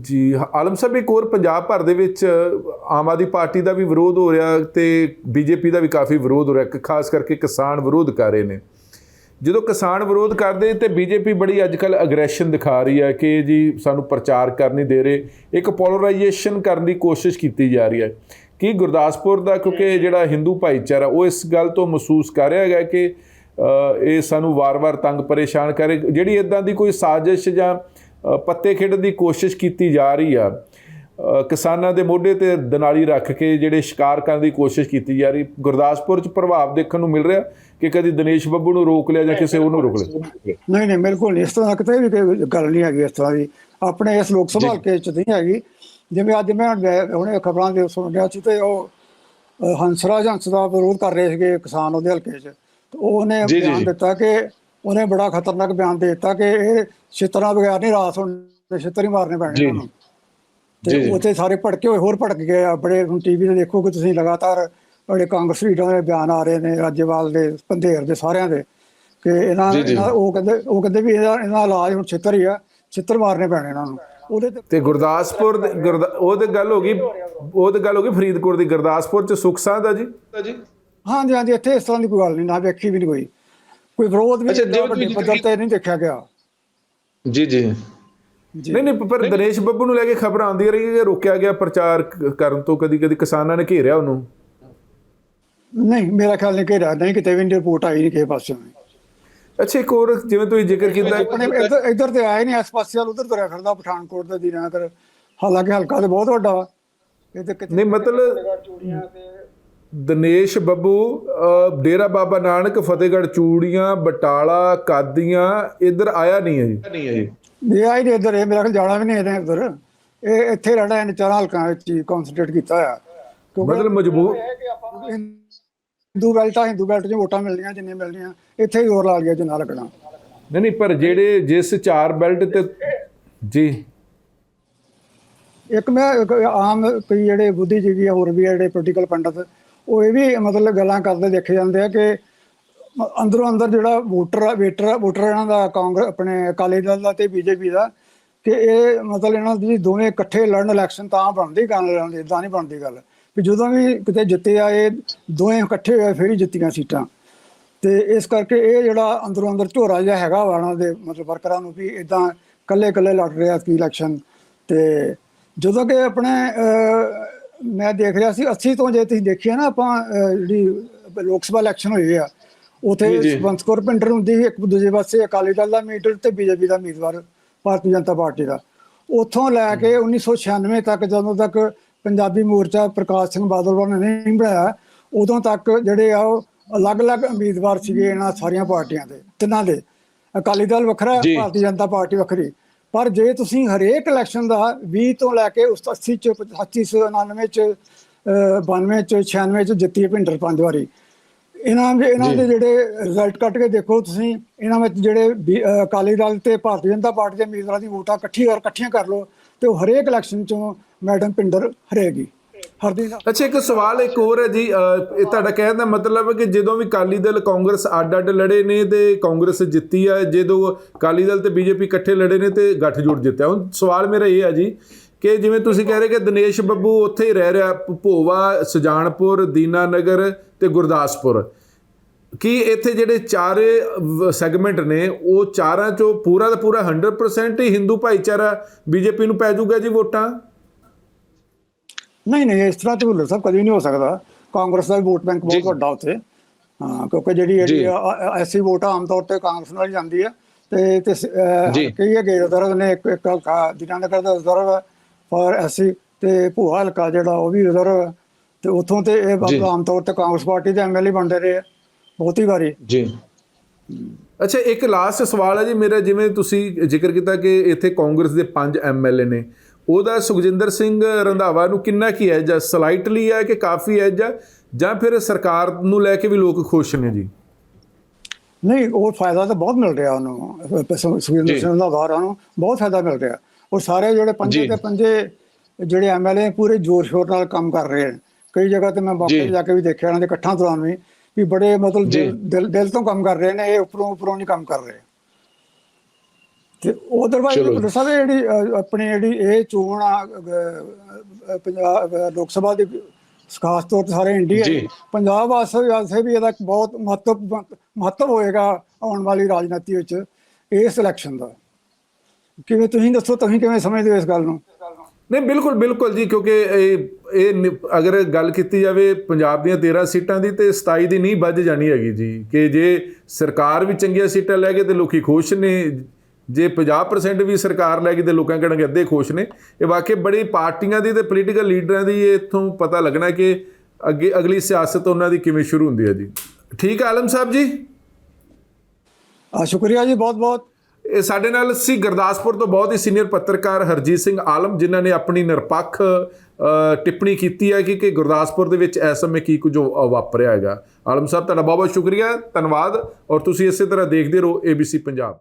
ਜੀ ਆਲਮ ਸਾਹਿਬ ਇੱਕ ਹੋਰ ਪੰਜਾਬ ਭਰ ਦੇ ਵਿੱਚ ਆਮ ਆਦਮੀ ਪਾਰਟੀ ਦਾ ਵੀ ਵਿਰੋਧ ਹੋ ਰਿਹਾ ਤੇ ਬੀਜੇਪੀ ਦਾ ਵੀ ਕਾਫੀ ਵਿਰੋਧ ਹੋ ਰਿਹਾ ਕਿ ਖਾਸ ਕਰਕੇ ਕਿਸਾਨ ਵਿਰੋਧ ਕਰ ਰਹੇ ਨੇ। ਜਦੋਂ ਕਿਸਾਨ ਵਿਰੋਧ ਕਰਦੇ ਤੇ ਬੀਜੇਪੀ ਬੜੀ ਅੱਜਕੱਲ ਅਗਰੈਸ਼ਨ ਦਿਖਾ ਰਹੀ ਹੈ ਕਿ ਜੀ ਸਾਨੂੰ ਪ੍ਰਚਾਰ ਕਰਨ ਨਹੀਂ ਦੇ ਰਹੇ ਇੱਕ ਪੋਲਰਾਈਜੇਸ਼ਨ ਕਰਨ ਦੀ ਕੋਸ਼ਿਸ਼ ਕੀਤੀ ਜਾ ਰਹੀ ਹੈ। ਕਿ ਗੁਰਦਾਸਪੁਰ ਦਾ? ਕਿਉਂਕਿ ਜਿਹੜਾ ਹਿੰਦੂ ਭਾਈਚਾਰਾ ਉਹ ਇਸ ਗੱਲ ਤੋਂ ਮਹਿਸੂਸ ਕਰ ਰਿਹਾ ਹੈਗਾ ਕਿ ਇਹ ਸਾਨੂੰ ਵਾਰ-ਵਾਰ ਤੰਗ ਪਰੇਸ਼ਾਨ ਕਰੇ ਜਿਹੜੀ ਇਦਾਂ ਦੀ ਕੋਈ ਸਾਜ਼ਿਸ਼ ਜਾਂ ਪੱਤੇ ਖੇਡਣ ਦੀ ਕੋਸ਼ਿਸ਼ ਕੀਤੀ ਜਾ ਰਹੀ ਆ ਕਿਸਾਨਾਂ ਦੇ ਮੋਢੇ ਤੇ ਦਨਾਲੀ ਰੱਖ ਕੇ ਜਿਹੜੇ ਸ਼ਿਕਾਰ ਕਰਨ ਦੀ ਕੋਸ਼ਿਸ਼ ਕੀਤੀ ਜਾ ਰਹੀ ਗੁਰਦਾਸਪੁਰ 'ਚ ਪ੍ਰਭਾਵ ਦੇਖਣ ਨੂੰ ਮਿਲ ਰਿਹਾ ਕਿ ਕਦੀ ਦਿਨੇਸ਼ ਬੱਬੂ ਨੂੰ ਰੋਕ ਲਿਆ ਜਾਂ ਕਿਸੇ ਹੋਰ ਨੂੰ ਰੋਕ ਲਿਆ? ਨਹੀਂ ਨਹੀਂ ਬਿਲਕੁਲ ਨਹੀਂ ਇਸ ਤਰ੍ਹਾਂ ਕਿਤੇ ਵੀ ਕੋਈ ਗੱਲ ਨਹੀਂ ਹੈਗੀ ਇਸ ਤਰ੍ਹਾਂ ਦੀ। ਆਪਣੇ ਇਸ ਲੋਕ ਸਭਾ ਹਲਕੇ ਚ ਨਹੀਂ ਹੈਗੀ। ਜਿਵੇਂ ਅੱਜ ਮੈਂ ਹੁਣ- ਖਬਰਾਂ ਦੇ ਸੁਣ ਰਿਹਾ ਸੀ ਤੇ ਉਹ ਅ, ਹੰਸਰਾਜ ਹੰਸ ਦਾ ਵਿਰੋਧ ਕਰ ਰਹੇ ਸੀਗੇ ਕਿਸਾਨ ਉਹਦੇ ਹਲਕੇ 'ਚ ਤੇ ਉਹਨੇ ਬਿਆਨ। ਦਿੱਤਾ ਕਿ ਉਹਨੇ ਬੜਾ ਖਤਰਨਾਕ ਬਿਆਨ ਦੇ ਦਿੱਤਾ ਕਿ ਇਹ ਛਿੱਤਰਾਂ ਬਗੈਰ ਨਹੀਂ ਰਾਸ ਹੁਣ ਛਿੱਤਰ ਹੀ ਮਾਰਨੇ ਪੈਣੇ। ਉਹਨਾਂ ਤੇ। ਉੱਥੇ ਸਾਰੇ ਭੜਕੇ ਹੋਏ ਹੋਰ ਭੜਕ ਗਏ ਆ ਬੜੇ ਹੁਣ ਟੀਵੀ ਤੇ ਦੇਖੋਗੇ ਤੁਸੀਂ ਲਗਾਤਾਰ ਬੜੇ ਕਾਂਗਰਸ ਲੀਡਰਾਂ ਦੇ ਬਿਆਨ ਆ ਰਹੇ ਨੇ ਰਾਜੇਵਾਲ ਦੇ ਪੰਧੇਰ ਦੇ ਸਾਰਿਆਂ ਦੇ ਕਿ ਇਹਨਾਂ ਉਹ ਕਹਿੰਦੇ ਉਹ ਕਹਿੰਦੇ ਵੀ ਇਹਦਾ ਇਹਨਾਂ ਦਾ ਇਲਾਜ ਹੁਣ ਛਿੱਤਰ ਹੀ ਆ ਛਿੱਤਰ ਮਾਰਨੇ ਪੈਣੇ ਇਹਨਾਂ ਨੂੰ ਉਹਦੇ ਤੇ ਗੁਰਦਾਸਪੁਰ ਦੇ- ਗੁਰਦਾ- ਉਹ ਤੇ ਗੱਲ ਹੋ ਗਈ ਉਹ ਤੇ ਗੱਲ ਹੋ ਗਈ ਫਰੀਦਕੋਟ ਦੀ ਗੁਰਦਾਸਪੁਰ ਚ ਸੁੱਖ ਸਾਂਦ ਆ ਜੀ? ਜੀ। ਹਾਂਜੀ ਹਾਂਜੀ ਇੱਥੇ ਇਸ ਤਰ੍ਹਾਂ ਦੀ ਕੋਈ ਗੱਲ ਨਹੀਂ ਨਾ ਵੇਖੀ ਵੀ ਨਹੀਂ ਕੋਈ। ਕੋਈ ਵਿਰੋਧ ਵੀ ਵੱਡੇ ਤੁਸੀਂ ਪੱਧਰ ਤੇ ਨਹੀਂ ਦੇਖਿਆ ਗਿਆ। ਜੀ ਜੀ। ਨਹੀਂ ਨਹੀਂ ਪਰ ਦਿਨੇਸ਼ ਬੱਬੂ ਨੂੰ ਲੈ ਕੇ ਖਬਰ ਆਉਂਦੀ ਰਹੀ ਕਿ ਰੋਕਿਆ ਗਿਆ ਪ੍ਰਚਾਰ ਕਰਨ ਤੋਂ ਕਦੀ ਕਦੀ ਕਿਸਾਨਾਂ ਨੇ ਘੇਰਿਆ ਉਹਨੂੰ? ਨਹੀਂ ਮੇਰਾ ਖਿਆਲ ਨਹੀਂ ਘੇਰਿਆ ਨਹੀਂ ਕਿਤੇ ਵੀ ਰਿਪੋਰਟ ਆਈ ਨਹੀਂ ਕਿਸੇ ਪਾਸਿਓਂ ਵੀ। ਅੱਛਾ ਇੱਕ ਹੋਰ ਜਿਵੇਂ ਤੁਸੀਂ ਜ਼ਿਕਰ ਕੀਤਾ ਇੱਧਰ ਇੱਧਰ ਤੇ ਆਏ ਨਹੀਂ ਇਸ ਪਾਸੇ ਵੱਲ ਉਧਰ ਤੁਰਿਆ ਫਿਰਦਾ ਪਠਾਨਕੋਟ ਦਾ ਦੀਨਾਨਗਰ ਹਾਲਾਂਕਿ ਹਲਕਾ ਤੇ ਬਹੁਤ ਵੱਡਾ ਵਾ। ਨਹੀਂ ਮਤਲਬ ਦਿਨੇਸ਼ ਬੱਬੂ ਡੇਰਾ ਬਾਬਾ ਨਾਨਕ ਫਤਿਹਗੜ੍ਹ ਚੂੜੀਆਂ ਬਟਾਲਾ ਕਾਦੀਆਂ ਇੱਧਰ ਆਇਆ ਨਹੀਂ ਹੈ ਜੀ। ਨਹੀਂ ਹੈ ਜੀ। ਇਹ ਆਈ ਨਹੀਂ ਇੱਧਰ ਇਹ ਮੇਰਾ ਖਿਆਲ ਜਾਣਾ ਵੀ ਨਹੀਂ ਇਹਦੇ ਇੱਧਰ। ਇਹ ਇੱਥੇ ਰਹਿਣਾ ਇਹਨੇ ਚਾਰਾਂ ਹਲਕਾਂ ਵਿੱਚ ਹੀ ਕਨਸੈਂਟਰੇਟ ਕੀਤਾ ਆ ਕਿਉਂਕਿ ਮਤਲਬ ਮਜਬੂਰ ਹਿੰਦੂ ਬੈਲਟ ਆ ਹਿੰਦੂ ਬੈਲਟ 'ਚ ਵੋਟਾਂ ਮਿਲਦੀਆਂ ਜਿੰਨੀਆਂ ਮਿਲਦੀਆਂ ਇੱਥੇ ਹੀ ਜ਼ੋਰ ਲਾ ਲਿਆ ਜਿੰਨਾ ਲੱਗਣਾ ਨਹੀਂ ਨਹੀਂ ਪਰ ਜਿਹੜੇ ਜਿਸ ਚਾਰ ਬੈਲਟ ਤੇ ਜੀ। ਇੱਕ ਮੈਂ ਇੱਕ ਆਮ ਕਈ ਜਿਹੜੇ ਬੁੱਧੀਜੀਵੀ ਆ ਹੋਰ ਵੀ ਜਿਹੜੇ ਪੋਲੀਟੀਕਲ ਪੰਡਤ ਉਹ ਇਹ ਵੀ ਮਤਲਬ ਗੱਲਾਂ ਕਰਦੇ ਦੇਖੇ ਜਾਂਦੇ ਆ ਕਿ ਅੰਦਰੋਂ ਅੰਦਰ ਜਿਹੜਾ ਵੋਟਰ ਆ ਵੇਟਰ ਵੋਟਰ ਇਹਨਾਂ ਦਾ ਕਾਂਗਰਸ ਆਪਣੇ ਅਕਾਲੀ ਦਲ ਦਾ ਤੇ ਬੀਜੇਪੀ ਦਾ ਕਿ ਇਹ ਮਤਲਬ ਇਹਨਾਂ ਦੀ ਦੋਵੇਂ ਇਕੱਠੇ ਲੜਨ ਇਲੈਕਸ਼ਨ ਤਾਂ ਬਣਦੀ ਗੱਲ ਇਦਾਂ ਨਹੀਂ ਬਣਦੀ ਗੱਲ। ਵੀ ਜਦੋਂ ਵੀ ਕਿਤੇ ਜਿੱਤੇ ਆ ਇਹ ਦੋਵੇਂ ਇਕੱਠੇ ਹੋਏ ਫਿਰ ਹੀ ਜਿੱਤੀਆਂ ਸੀਟਾਂ। ਤੇ ਇਸ ਕਰਕੇ ਇਹ ਜਿਹੜਾ ਅੰਦਰੋਂ ਅੰਦਰ ਝੋਰਾ ਜਿਹਾ ਹੈਗਾ ਵਾ ਇਹਨਾਂ ਦੇ ਮਤਲਬ ਵਰਕਰਾਂ ਨੂੰ ਵੀ ਇਦਾਂ ਕੱਲੇ ਕੱਲੇ ਲੜ ਰਿਹਾ ਸੀ ਇਲੈਕਸ਼ਨ ਤੇ ਜਦੋਂ ਕਿ ਆਪਣੇ ਮੈਂ ਦੇਖ ਰਿਹਾ ਸੀ 80 ਤੋਂ ਜੇ ਤੁਸੀਂ ਦੇਖਿਆ ਨਾ ਆਪਾਂ ਜਿਹੜੀ ਲੋਕ ਸਭਾ ਇਲੈਕਸ਼ਨ ਹੋਈ ਆ ਉਥੇ ਜੀ। ਬੰਸਕੌਰ ਪਿੰਡਰ ਹੁੰਦੀ ਸੀ ਇੱਕ ਦੂਜੇ ਪਾਸੇ ਅਕਾਲੀ ਦਲ ਦਾ ਮੀਟਰ ਤੇ ਬੀਜੇਪੀ ਦਾ ਉਮੀਦਵਾਰ ਭਾਰਤੀ ਜਨਤਾ ਪਾਰਟੀ ਦਾ। ਉਥੋਂ ਲੈ ਕੇ 1996 ਤੱਕ ਜਦੋਂ ਤੱਕ ਪੰਜਾਬੀ ਮੋਰਚਾ ਪ੍ਰਕਾਸ਼ ਸਿੰਘ ਬਾਦਲ ਵਾਲਾ ਨੇ ਨਹੀਂ ਬਣਾਇਆ। ਉਦੋਂ ਤੱਕ ਜਿਹੜੇ ਆ ਉਹ ਅਲੱਗ-ਅਲੱਗ ਉਮੀਦਵਾਰ ਸੀਗੇ ਇਹਨਾਂ ਸਾਰੀਆਂ ਪਾਰਟੀਆਂ ਦੇ ਤਿੰਨਾਂ ਦੇ। ਅਕਾਲੀ ਦਲ ਵੱਖਰਾ। ਭਾਰਤੀ ਜਨਤਾ ਪਾਰਟੀ ਵੱਖਰੀ। ਪਰ ਜੇ ਤੁਸੀਂ ਹਰੇਕ ਇਲੈਕਸ਼ਨ ਦਾ 20 ਤੋਂ ਲੈ ਕੇ ਉਸ 80 ਚ 85 ਚ 99 ਚ ਅਹ, 92 ਚ 96 ਚ ਜਿੱਤੀ ਭਿੰਡਰ ਪੰਜ ਵਾਰੀ। ਇਹਨਾਂ ਦੇ ਇਹਨਾਂ ਦੇ ਜਿਹੜੇ ਰਿਜ਼ਲਟ ਕੱਟ ਕੇ ਦੇਖੋ ਤੁਸੀਂ ਇਹਨਾਂ ਵਿੱਚ ਜਿਹੜੇ ਅਕਾਲੀ ਦਲ ਤੇ ਭਾਰਤੀ ਜਨਤਾ ਪਾਰਟੀ ਦੇ ਉਮੀਦਵਾਰਾਂ ਦੀ ਵੋਟਾਂ ਇਕੱਠੀ ਕਰ ਇਕੱਠੀਆਂ ਕਰ ਲਓ ਤੇ ਉਹ ਹਰੇਕ ਇਲੈਕਸ਼ਨ ਚੋਂ ਮੈਡਮ ਭਿੰਡਰ ਹਰੇਗੀ। ਅੱਛਾ, ਇੱਕ ਸਵਾਲ ਇੱਕ ਹੋਰ ਹੈ ਜੀ ਇਹ ਤੁਹਾਡਾ ਕਹਿਣ ਦਾ ਮਤਲਬ ਹੈ ਕਿ ਜਦੋਂ ਵੀ ਕਾਲੀ ਦਲ ਕਾਂਗਰਸ ਅੱਡ-ਅੱਡ ਲੜੇ ਨੇ ਤੇ ਕਾਂਗਰਸ ਜਿੱਤੀ ਹੈ ਜਦੋਂ ਕਾਲੀ ਦਲ ਤੇ ਬੀਜੇਪੀ ਇਕੱਠੇ ਲੜੇ ਨੇ ਤੇ ਗੱਠਜੋੜ ਜਿੱਤਿਆ। ਹੁਣ ਸਵਾਲ ਮੇਰਾ ਇਹ ਹੈ ਜੀ ਕਿ ਜਿਵੇਂ ਤੁਸੀਂ ਕਹਿ ਰਹੇ ਕਿ ਦਿਨੇਸ਼ ਬੱਬੂ ਉੱਥੇ ਹੀ ਰਹਿ ਰਿਹਾ ਭੋਵਾ, ਸੁਜਾਨਪੁਰ, ਦੀਨਾਨਗਰ ਤੇ ਗੁਰਦਾਸਪੁਰ। ਕੀ ਇੱਥੇ ਜਿਹੜੇ ਚਾਰੇ ਸੈਗਮੈਂਟ ਨੇ, ਉਹ ਚਾਰਾਂ ਚੋਂ ਪੂਰਾ ਦਾ ਪੂਰਾ 100% ਹੀ ਹਿੰਦੂ ਭਾਈਚਾਰਾ ਬੀਜੇਪੀ ਨੂੰ ਪੈ ਜਾਊਗਾ ਜੀ ਵੋਟਾਂ? ਨਹੀਂ ਨਹੀਂ ਇਸ ਤਰ੍ਹਾਂ ਤੇ ਭੁੱਲਰ ਸਾਹਿਬ ਕਦੀ ਨਹੀਂ ਹੋ ਸਕਦਾ। ਕਾਂਗਰਸ ਦਾ ਵੋਟ ਬੈਂਕ ਬਹੁਤ ਵੱਡਾ ਉੱਥੇ। ਹਾਂ ਕਿਉਂਕਿ ਜਿਹੜੀ ਜਿਹੜੀ ਐਸੀ ਵੋਟ ਆਮ ਤੌਰ ਤੇ ਕਾਂਗਰਸ ਨਾਲ ਜਾਂਦੀ ਹੈ। ਤੇ ਤੇ। ਕਈ ਹੈਗੇ ਰਿਜ਼ਰਵ ਨੇ ਇੱਕ ਇੱਕ ਹਲਕਾ ਦੀਨਾਨਗਰ ਦਾ ਰਿਜ਼ਰਵ ਫॉर ਐਸੀ ਤੇ ਭੂਆ ਹਲਕਾ ਜਿਹੜਾ ਉਹ ਵੀ ਰਿਜ਼ਰਵ। ਤੇ ਉੱਥੋਂ ਤੇ ਇਹ। ਆਮ ਤੌਰ ਤੇ ਕਾਂਗਰਸ ਪਾਰਟੀ ਦੇ ਐਮਐਲਏ ਬਣਦੇ ਰਹੇ ਬਹੁਤੀ ਵਾਰੀ। ਜੀ। ਅੱਛਾ ਇੱਕ ਲਾਸਟ ਸਵਾਲ ਹੈ ਜੀ ਮੇਰਾ ਜਿਵੇਂ ਤੁਸੀਂ ਜ਼ਿਕਰ ਕੀਤਾ ਕਿ ਇੱਥੇ ਕਾਂਗਰਸ ਦੇ ਪੰਜ ਐਮਐਲਏ ਨੇ। ਉਹਦਾ ਸੁਖਜਿੰਦਰ ਸਿੰਘ ਰੰਧਾਵਾ ਨੂੰ ਕਿੰਨਾ ਕੀ ਹੈ ਜਾਂ ਸਲਾਈਟਲੀ ਹੈ ਕਿ ਕਾਫੀ ਹੈ ਜਾਂ ਜਾਂ ਫਿਰ ਸਰਕਾਰ ਨੂੰ ਲੈ ਕੇ ਵੀ ਲੋਕ ਖੁਸ਼ ਨੇ ਜੀ? ਨਹੀਂ ਉਹ ਫਾਇਦਾ ਤਾਂ ਬਹੁਤ ਮਿਲ ਰਿਹਾ ਉਹਨੂੰ। ਸੁਖਿੰਦਰ ਜੀ। ਸਿੰਘ ਦਾ ਵਾਰ ਨੂੰ ਬਹੁਤ ਫਾਇਦਾ ਮਿਲ ਰਿਹਾ। ਉਹ ਸਾਰੇ ਜਿਹੜੇ ਪੰਜੇ। ਤੇ ਪੰਜੇ ਜਿਹੜੇ ਐਮਐਲਏ ਪੂਰੇ ਜ਼ੋਰ ਸ਼ੋਰ ਨਾਲ ਕੰਮ ਕਰ ਰਹੇ ਨੇ। ਕਈ ਜਗ੍ਹਾ ਤੇ ਮੈਂ ਤੇ ਜੀ। ਕੇ ਵੀ ਦੇਖਿਆ ਉਹਨਾਂ ਦੇ ਇਕੱਠਾਂ ਦੌਰਾਨ ਵੀ ਵੀ ਬੜੇ ਮਤਲਬ ਦਿਲ ਦਿਲ ਤੋਂ ਕੰਮ ਕਰ ਰਹੇ ਨੇ ਇਹ ਉੱਪਰੋਂ ਉੱਪਰੋਂ ਨਹੀਂ ਕੰਮ ਕਰ ਰਹੇ। ਤੇ ਉਧਰਵਾਈਜ਼ ਚਲੋ। ਪੁਲਿਸ ਸਾਹਿਬ ਜਿਹੜੀ ਆਪਣੀ ਜਿਹੜੀ ਇਹ ਚੋਣ ਆ ਪੰਜਾਬ ਲੋਕ ਸਭਾ ਦੀ ਖਾਸ ਤੌਰ ਤੇ ਸਾਰੇ ਇੰਡੀਆ ਜੀ। ਪੰਜਾਬ ਵਾਸਤੇ ਵਾਸਤੇ ਵੀ ਇਹਦਾ ਬਹੁਤ ਮਹੱਤਵ ਮਹੱਤਵ ਹੋਏਗਾ ਆਉਣ ਵਾਲੀ ਰਾਜਨੀਤੀ ਵਿੱਚ ਇਸ ਇਲੈਕਸ਼ਨ ਦਾ ਕਿਵੇਂ ਤੁਸੀਂ ਦੱਸੋ ਤੁਸੀਂ ਕਿਵੇਂ ਸਮਝਦੇ ਹੋ ਇਸ ਗੱਲ ਨੂੰ ਨਹੀਂ ਬਿਲਕੁਲ ਬਿਲਕੁਲ ਜੀ ਕਿਉਂਕਿ ਇਹ ਇਹ ਅਗਰ ਗੱਲ ਕੀਤੀ ਜਾਵੇ ਪੰਜਾਬ ਦੀਆਂ 13 ਸੀਟਾਂ ਦੀ ਤੇ 27 ਦੀ ਨਹੀਂ ਵੱਜ ਜਾਣੀ ਹੈਗੀ ਜੀ ਕਿ ਜੇ ਸਰਕਾਰ ਵੀ ਚੰਗੀਆਂ ਸੀਟਾਂ ਲੈ ਕੇ ਤੇ ਲੋਕੀ ਖੁਸ਼ ਨੇ ਜੇ 50% ਵੀ ਸਰਕਾਰ ਲੈ ਗਈ ਤੇ ਲੋਕਾਂ ਕਹਿਣਗੇ ਅੱਧੇ ਖੁਸ਼ ਨੇ। ਇਹ ਵਾਕਈ ਬੜੀ ਪਾਰਟੀਆਂ ਦੀ ਤੇ ਪੋਲੀਟੀਕਲ ਲੀਡਰਾਂ ਦੀ ਇੱਥੋਂ ਪਤਾ ਲੱਗਣਾ ਕਿ ਅੱਗੇ ਅਗਲੀ ਸਿਆਸਤ ਉਹਨਾਂ ਦੀ ਕਿਵੇਂ ਸ਼ੁਰੂ ਹੁੰਦੀ ਹੈ ਜੀ। ਠੀਕ ਹੈ ਆਲਮ ਸਾਹਿਬ ਜੀ? ਆ ਸ਼ੁਕਰੀਆ ਜੀ ਬਹੁਤ ਬਹੁਤ। ਇਹ ਸਾਡੇ ਨਾਲ ਸੀ ਗੁਰਦਾਸਪੁਰ ਤੋਂ ਬਹੁਤ ਹੀ ਸੀਨੀਅਰ ਪੱਤਰਕਾਰ ਹਰਜੀਤ ਸਿੰਘ ਆਲਮ ਜਿਨ੍ਹਾਂ ਨੇ ਆਪਣੀ ਨਿਰਪੱਖ ਟਿੱਪਣੀ ਕੀਤੀ ਹੈ ਕਿ ਕਿ ਗੁਰਦਾਸਪੁਰ ਦੇ ਵਿੱਚ ਇਸ ਸਮੇਂ ਕੀ ਕੁਝ ਵਾਪਰਿਆ ਹੈਗਾ। ਆਲਮ ਸਾਹਿਬ ਤੁਹਾਡਾ ਬਹੁਤ ਬਹੁਤ ਸ਼ੁਕਰੀਆ ਧੰਨਵਾਦ। ਔਰ ਤੁਸੀਂ ਇਸੇ ਤਰ੍ਹਾਂ ਦੇਖਦੇ ਰਹੋ ABC ਪੰਜਾਬ।